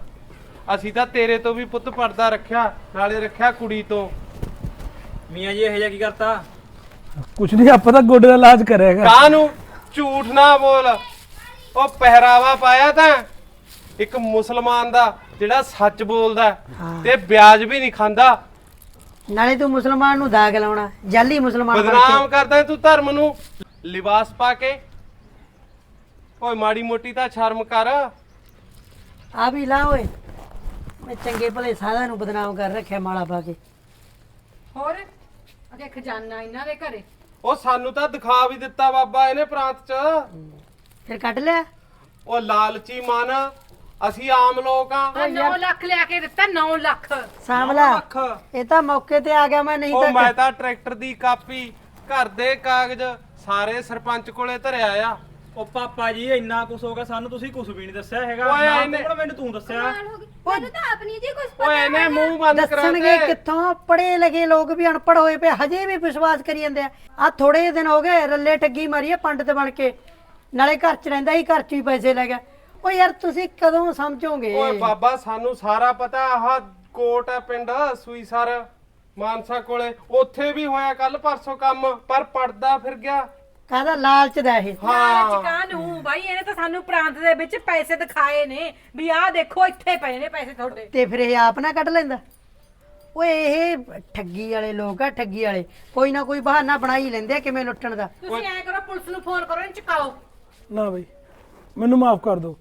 ਅਸੀਂ ਤਾਂ ਤੇਰੇ ਤੋਂ ਵੀ ਪੁੱਤ ਪਰਦਾ ਰੱਖਿਆ ਨਾਲੇ ਰੱਖਿਆ ਕੁੜੀ ਤੋਂ।
ਮੀਆਂ ਜੀ ਇਹ ਜਿਹਾ ਕੀ ਕਰਤਾ?
ਕੁਛ ਨਹੀਂ ਆਪਾਂ ਤਾਂ ਗੋਡੇ ਦਾ ਇਲਾਜ ਕਰਿਆਗਾ
ਕਾਹਨੂੰ ਝੂਠ ਨਾ ਬੋਲ। ਉਹ ਪਹਿਰਾਵਾ ਪਾਇਆ ਤਾਂ ਇੱਕ ਮੁਸਲਮਾਨ ਦਾ ਜਿਹੜਾ ਸੱਚ ਬੋਲਦਾ। ਤੇ ਵਿਆਜ ਵੀ ਨਹੀਂ ਖਾਂਦਾ।
ਨਾਲੇ ਤੂੰ ਮੁਸਲਮਾਨ ਨੂੰ ਦਾਗ ਲਾਉਣਾ ਜਾਲੀ ਮੁਸਲਮਾਨ ਬਣ
ਬਦਨਾਮ ਕਰਦਾ ਤੂੰ ਧਰਮ ਨੂੰ। ਲਿਬਾਸ ਪਾ ਕੇ। ਓਏ ਮਾੜੀ ਮੋਟੀ ਤਾਂ ਸ਼ਰਮ ਕਰ।
ਆ ਵੀ ਲਾ ਓਏ। ਮੈਂ ਚੰਗੇ ਭਲੇ ਸਾਧਾਂ ਨੂੰ ਬਦਨਾਮ ਕਰ ਰੱਖਿਆ ਮਾਲਾ ਪਾ ਕੇ।
ਹੋਰ? ਅਗੇ ਖਜ਼ਾਨਾ ਇਹਨਾਂ ਦੇ ਘਰੇ।
ਉਹ ਸਾਨੂੰ ਤਾਂ ਦਿਖਾ ਵੀ ਦਿੱਤਾ ਬਾਬਾ ਇਹਨੇ ਪ੍ਰਾਂਤ ਚ।
ਫਿਰ ਕੱਢ ਲਿਆ?
ਉਹ ਲਾਲਚੀ ਮਨ ਅਸੀਂ ਆਮ ਲੋਕ ਆ।
9 ਲੱਖ ਲਿਆ ਕੇ ਦਿੱਤਾ 9 ਲੱਖ।
ਸਾਂਭਲਾ
ਲੱਖ।
ਇਹ ਤਾਂ ਮੌਕੇ ਤੇ ਆ ਗਿਆ ਮੈਂ ਨਹੀਂ
ਉਹ ਮੈਂ
ਤਾਂ
ਤਾਂ ਟਰੈਕਟਰ ਦੀ ਕਾਪੀ ਘਰ ਦੇ ਕਾਗਜ਼ ਸਾਰੇ ਸਰਪੰਚ ਕੋਲੇ ਧਰਿਆ ਆ।
ਉਹ ਪਾਪਾ ਜੀ ਇੰਨਾ ਕੁਛ ਹੋ ਗਿਆ ਸਾਨੂੰ ਤੁਸੀਂ ਕੁਝ ਵੀ ਨਹੀਂ ਦੱਸਿਆ ਹੈਗਾ।
ਓਏ
ਨਾ
ਇਹਨੇ-
ਤੂੰ ਮੈਨੂੰ ਤੂੰ ਦੱਸਿਆ।
ਕਮਾਲ ਹੋ ਗਈ। ਮੈਨੂੰ ਤਾਂ ਆਪਣੀ ਜੀ ਕੁਝ
ਓਏ ਇਹਨੇ ਮੂੰਹ ਬੰਦ ਕਰਾ
ਦੱਸਣਗੇ
ਦੇ।
ਕਿੱਥੋਂ? ਪੜੇ ਲਗੇ ਲੋਕ ਵੀ ਅਨਪੜ ਹੋਏ ਪਏ ਹਜੇ ਵੀ ਵਿਸ਼ਵਾਸ ਕਰੀ ਜਾਂਦੇ ਆ। ਆ ਥੋੜੇ ਦਿਨ ਹੋ ਗਏ ਰੱਲੇ ਟੱਗੀ ਮਾਰੀ ਆ ਪੰਡਤ ਬਣ ਕੇ। ਨਾਲੇ ਘਰ ਚ ਰਹਿੰਦਾ ਹੀ ਘਰ ਚ ਹੀ ਪੈਸੇ ਲੈ ਗਿਆ। ਓ ਯਾਰ ਤੁਸੀਂ ਕਦੋਂ ਸਮਝੋਗੇ?
ਓਏ ਬਾਬਾ ਸਾਨੂੰ ਸਾਰਾ ਪਤਾ ਆਹ ਕੋਟ ਹੈ ਪਿੰਡ ਸੂਈਸਰ ਮਾਨਸਾ ਕੋਲੇ। ਉੱਥੇ ਵੀ ਹੋਇਆ ਕੱਲ ਪਰਸੋਂ ਕੰਮ ਪਰ ਪੜਦਾ ਫਿਰ ਗਿਆ।
ਕਾਹਦਾ ਲਾਲਚ ਦਾ ਇਹ?
ਹਾਂ।
ਕਾਹਨੂੰ? ਬਾਈ ਇਹਨੇ ਤਾਂ ਸਾਨੂੰ ਪ੍ਰਾਂਤ ਦੇ ਵਿੱਚ ਪੈਸੇ ਦਿਖਾਏ ਨੇ। ਵੀ ਆਹ ਦੇਖੋ ਇੱਥੇ ਪਏ ਨੇ ਪੈਸੇ ਤੁਹਾਡੇ।
ਤੇ ਫਿਰ ਇਹ ਆਪ ਨਾ ਕੱਢ ਲੈਂਦਾ? ਓਏ ਇਹ ਠੱਗੀ ਵਾਲੇ ਲੋਕ ਆ ਠੱਗੀ ਵਾਲੇ। ਕੋਈ ਨਾ ਕੋਈ ਬਹਾਨਾ ਬਣਾ ਹੀ ਲੈਂਦੇ ਆ ਕਿਵੇਂ ਲੁੱਟਣ ਦਾ।
ਤੁਸੀਂ ਐ ਕਰੋ ਪੁਲਿਸ ਨੂੰ ਫੋਨ ਕਰੋ ਇਹਨੂੰ ਚੁਕਾਓ।
ਨਾ ਬਈ ਮੈਨੂੰ ਮਾਫ ਕਰ ਦਿਓ।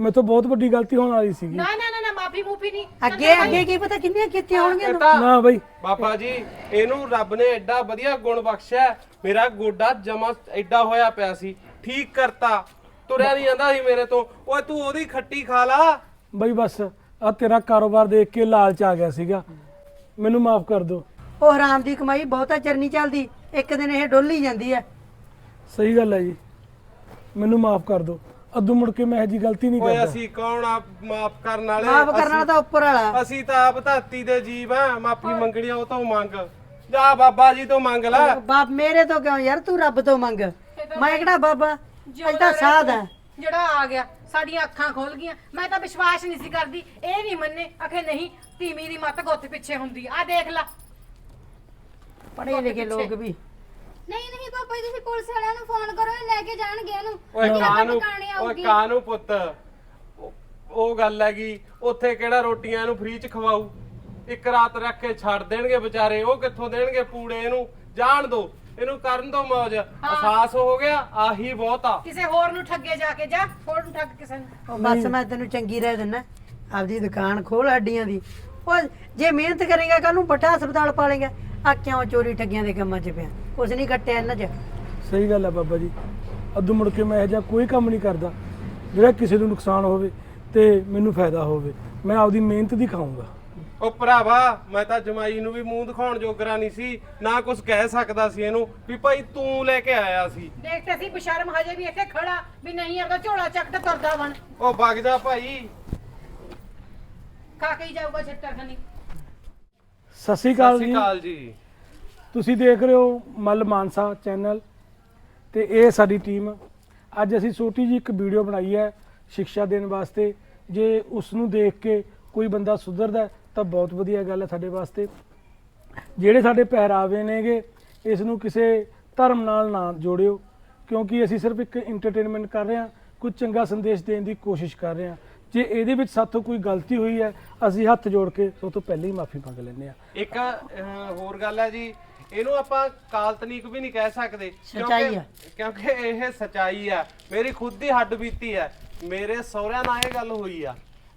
ਮੇਰੇ ਤੋਂ ਬਹੁਤ ਵੱਡੀ ਗਲਤੀ ਹੋਣ ਵਾਲੀ ਸੀਗੀ।
ਨਾ ਨਾ ਨਾ ਨਾ ਮਾਫੀ ਮੂਫੀ ਨਹੀਂ।
ਅੱਗੇ ਅੱਗੇ ਕੀ ਪਤਾ ਕਿੰਨੀਆਂ ਕੀਤੀਆਂ ਹੋਣਗੀਆਂ
ਨਾ ਬਈ।
ਬਾਬਾ ਜੀ ਇਹਨੂੰ ਰੱਬ ਨੇ ਐਡਾ ਵਧੀਆ ਗੁਣ ਬਖਸ਼ਿਆ। ਮੇਰਾ ਗੋਡਾ ਜਮਾ ਐਡਾ ਹੋਇਆ ਪਿਆ ਸੀ। ਠੀਕ ਕਰਤਾ। ਤੁਰਿਆ ਨਹੀਂ ਜਾਂਦਾ ਸੀ ਮੇਰੇ ਤੋਂ। ਓਏ ਤੂੰ ਉਹਦੀ ਖੱਟੀ ਖਾ ਲਾ।
ਬਈ ਬਸ ਆ ਤੇਰਾ ਕਾਰੋਬਾਰ ਦੇਖ ਕੇ ਲਾਲਚ ਆ ਗਿਆ ਸੀਗਾ। ਮੈਨੂੰ ਮਾਫ ਕਰ ਦਿਓ।
ਉਹ ਹਰਾਮ ਦੀ ਕਮਾਈ ਬਹੁਤਾ ਚਿਰ ਨਹੀਂ ਚੱਲਦੀ। ਇੱਕ ਦਿਨ ਇਹ ਡੋਲੀ ਜਾਂਦੀ ਹੈ।
ਸਹੀ ਗੱਲ ਹੈ ਜੀ। ਮੈਨੂੰ ਮਾਫ ਕਰ ਦਿਓ। ਅੱਧੂ ਮੁੜ ਕੇ ਮੈਂ ਇਹ ਜੀ ਗਲਤੀ ਨਹੀਂ
ਓਏ
ਕਰਦਾ।
ਅਸੀਂ ਕੌਣ ਆ? ਮਾਫ ਕਰਨ ਵਾਲੇ।
ਮਾਫ ਕਰਨ ਵਾਲਾ ਤਾਂ ਉੱਪਰ ਵਾਲਾ।
ਅਸੀਂ ਤਾਂ ਆਪ ਧਰਤੀ ਦੇ ਜੀਵ ਆ। ਮਾਫੀ ਮੰਗਣੀ ਆ ਉਹ ਤੋਂ ਮੰਗ। ਜਾ ਬਾਬਾ ਜੀ ਤੋਂ ਮੰਗ ਲੈ।
ਬਾਪ ਮੇਰੇ ਤੋਂ ਕਿਉਂ ਯਾਰ? ਤੂੰ ਰੱਬ ਤੋਂ ਮੰਗ। ਮੈਂ ਕਿਹੜਾ ਬਾਬਾ? ਅਜ ਤਾਂ ਸਾਧ ਆ।
ਜਿਹੜਾ ਆ ਗਿਆ ਸਾਡੀਆਂ ਅੱਖਾਂ ਖੁੱਲ ਗਈਆਂ। ਮੈਂ ਤਾਂ ਵਿਸ਼ਵਾਸ ਨਹੀਂ ਸੀ ਕਰਦੀ। ਇਹ ਨਹੀਂ ਮੰਨੇ ਅਖੇ ਨਹੀਂ ਧੀਮੀ ਦੀ ਮੱਤ ਗੁੱਤ ਪਿੱਛੇ ਹੁੰਦੀ ਆ। ਦੇਖ ਲੈ।
ਪੜੇ ਲਿਖੇ ਲੋਕ ਵੀ।
ਨਹੀਂ ਨਹੀਂ ਪਾਪਾ ਜੀ ਤੁਸੀਂ ਪੁਲਿਸ ਵਾਲਿਆਂ ਨੂੰ ਫੋਨ ਕਰੋ ਇਹ ਲੈ ਕੇ ਜਾਣਗੇ ਇਹਨੂੰ।
ਓਏ ਕਾਂ ਨੂੰ
ਟਿਕਾਣੇ
ਓਏ
ਆਊਗੀ।
ਕਾਂ ਨੂੰ ਪੁੱਤ? ਉਹ- ਉਹ ਗੱਲ ਹੈਗੀ ਉੱਥੇ ਕਿਹੜਾ ਰੋਟੀਆਂ ਨੂੰ ਫ੍ਰੀ ਚ ਖਵਾਊ? ਇੱਕ ਰਾਤ ਰੱਖ ਕੇ ਛੱਡ ਦੇਣਗੇ ਵਿਚਾਰੇ ਉਹ ਕਿੱਥੋਂ ਦੇਣਗੇ ਪੂੜੇ ਇਹਨੂੰ? ਜਾਣ ਦੋ ਇਹਨੂੰ ਕਰਨ ਦੋ ਮੌਜ। ਅਹਿਸਾਸ ਹੋ ਗਿਆ ਆਹੀ ਬਹੁਤ ਆ।
ਕਿਸੇ ਹੋਰ ਨੂੰ ਠੱਗੇ ਜਾ ਕੇ ਜਾ ਹੋਰ ਨੂੰ ਠੱਗ ਕਿਸੇ ਨੂੰ।
ਬਸ ਮੈਂ ਤੈਨੂੰ ਚੰਗੀ ਰਹਿ ਦਿੰਨਾ ਆਪਦੀ ਦੁਕਾਨ ਖੋਲ ਹੱਡੀਆਂ ਦੀ। ਉਹ ਜੇ ਮਿਹਨਤ ਕਰੇਗਾ ਕੱਲ ਨੂੰ ਵੱਡਾ ਹਸਪਤਾਲ ਪਾਲੇਗਾ। ਆ ਕਿਉਂ ਚੋਰੀ ਠੱਗੀਆਂ ਦੇ ਕੰਮਾਂ 'ਚ ਪਿਆ? ਕੁਛ ਨਹੀਂ ਕੱਟਿਆ ਇਹਨਾਂ 'ਚ।
ਸਹੀ ਗੱਲ ਹੈ ਬਾਬਾ ਜੀ। ਅੱਧੂ ਮੁੜ ਕੇ ਮੈਂ ਇਹੋ ਜਿਹਾ ਕੋਈ ਕੰਮ ਨਹੀਂ ਕਰਦਾ ਜਿਹੜਾ ਕਿਸੇ ਨੂੰ ਨੁਕਸਾਨ ਹੋਵੇ ਤੇ ਮੈਨੂੰ ਫਾਇਦਾ ਹੋਵੇ। ਮੈਂ ਆਪਦੀ ਮਿਹਨਤ ਦੀ ਖਾਊਂਗਾ।
ਉਹ ਭਰਾਵਾ ਮੈਂ ਤਾਂ ਜਮਾਈ ਨੂੰ ਵੀ ਮੂੰਹ ਦਿਖਾਉਣ ਜੋਗਰਾ ਨਹੀਂ ਸੀ ਨਾ ਕੁਝ ਕਹਿ ਸਕਦਾ ਸੀ ਇਹਨੂੰ ਵੀ ਭਾਈ ਤੂੰ ਲੈ ਕੇ ਆਇਆ ਸੀ।
ਦੇਖਦੇ ਸੀ ਬਸ਼ਰਮ ਹਜੇ ਵੀ ਇੱਥੇ ਖੜਾ ਵੀ ਨਹੀਂ ਆਪਦਾ ਝੋਲਾ ਚੱਕ ਤੇ ਤੁਰਦਾ ਬਣ
ਉਹ ਵਗ ਜਾ ਭਾਈ।
ਖਾ ਕੇ ਹੀ ਜਾਊਗਾ ਛੱਟਾ ਖਣੀ
ਸਤਿ ਸ਼੍ਰੀ
ਸਤਿ
ਅਕਾਲ
ਸ਼੍ਰੀ
ਜੀ
ਅਕਾਲ ਜੀ।
ਤੁਸੀਂ ਦੇਖ ਰਹੇ ਹੋ ਮੱਲ ਮਾਨਸਾ ਚੈਨਲ ਤੇ ਇਹ ਸਾਡੀ ਟੀਮ ਅੱਜ ਅਸੀਂ ਛੋਟੀ ਜੀ ਇੱਕ ਵੀਡੀਓ ਬਣਾਈ ਹੈ ਸਿੱਖਿਆ ਦੇਣ ਵਾਸਤੇ। ਜੇ ਉਸ ਨੂੰ ਦੇਖ ਕੇ ਕੋਈ ਬੰਦਾ ਸੁਧਰਦਾ ਤਾਂ ਬਹੁਤ ਵਧੀਆ ਗੱਲ ਹੈ ਸਾਡੇ ਵਾਸਤੇ। ਜਿਹੜੇ ਸਾਡੇ ਪਹਿਰਾਵੇ ਨੇਗੇ, ਇਸ ਨੂੰ ਕਿਸੇ ਧਰਮ ਨਾਲ ਨਾ ਜੋੜਿਓ, ਕਿਉਂਕਿ ਅਸੀਂ ਸਿਰਫ ਇੱਕ ਐਂਟਰਟੇਨਮੈਂਟ ਕਰ ਰਹੇ ਹਾਂ, ਕੁਝ ਚੰਗਾ ਸੰਦੇਸ਼ ਦੇਣ ਦੀ ਕੋਸ਼ਿਸ਼ ਕਰ ਰਹੇ ਹਾਂ। ਜੇ ਇਹਦੇ ਵਿੱਚ ਸਾਥੋਂ ਕੋਈ ਗਲਤੀ ਹੋਈ ਹੈ, ਅਸੀਂ ਹੱਥ ਜੋੜ ਕੇ ਸਭ ਤੋਂ ਪਹਿਲਾਂ ਹੀ ਮਾਫੀ ਮੰਗ ਲੈਂਦੇ ਹਾਂ।
ਇੱਕ ਹੋਰ ਗੱਲ ਹੈ ਜੀ ਇਹਨੂੰ ਆਪਾਂ ਕਾਲਤਨੀਕ ਵੀ ਨਹੀਂ ਕਹਿ ਸਕਦੇ
ਸੱਚਾਈ
ਕਿਉਂਕਿ-
ਆ।
ਕਿਉਂਕਿ ਇਹ ਸਚਾਈ ਆ। ਮੇਰੀ ਖੁਦ ਦੀ ਹੱਡ ਬੀਤੀ ਆ। ਮੇਰੇ ਸਹੁਰਿਆਂ ਨਾਲ ਇਹ ਗੱਲ ਹੋਈ ਆ।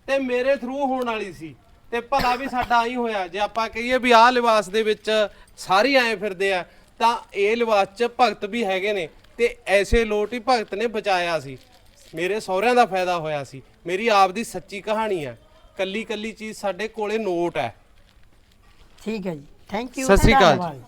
ਤੇ ਮੇਰੇ ਥਰੂ ਹੋਣ ਵਾਲੀ ਸੀ। ਤੇ ਭਲਾ ਵੀ ਸਾਡਾ ਆਈ ਹੋਇਆ। ਜੇ ਆਪਾਂ ਕਹੀਏ ਵੀ ਆਹ ਲਿਬਾਸ ਦੇ ਵਿੱਚ ਸਾਰੇ ਆਏ ਫਿਰਦੇ ਆ ਤਾਂ ਇਹ ਲਿਬਾਸ 'ਚ ਭਗਤ ਵੀ ਹੈਗੇ ਨੇ। ਤੇ ਐਸੇ ਲੋਟ ਹੀ ਭਗਤ ਨੇ ਬਚਾਇਆ ਸੀ। ਮੇਰੇ ਸਹੁਰਿਆਂ ਦਾ ਫਾਇਦਾ ਹੋਇਆ ਸੀ। ਮੇਰੀ ਆਪ ਦੀ ਸੱਚੀ ਕਹਾਣੀ ਹੈ ਕੱਲੀ ਕੱਲੀ ਚੀਜ਼ ਸਾਡੇ ਕੋਲੇ ਨੋਟ ਹੈ
ਠੀਕ ਹੈ ਜੀ। ਥੈਂਕ ਯੂ
ਸਤਿ ਸ਼੍ਰੀ ਅਕਾਲ ਜੀ।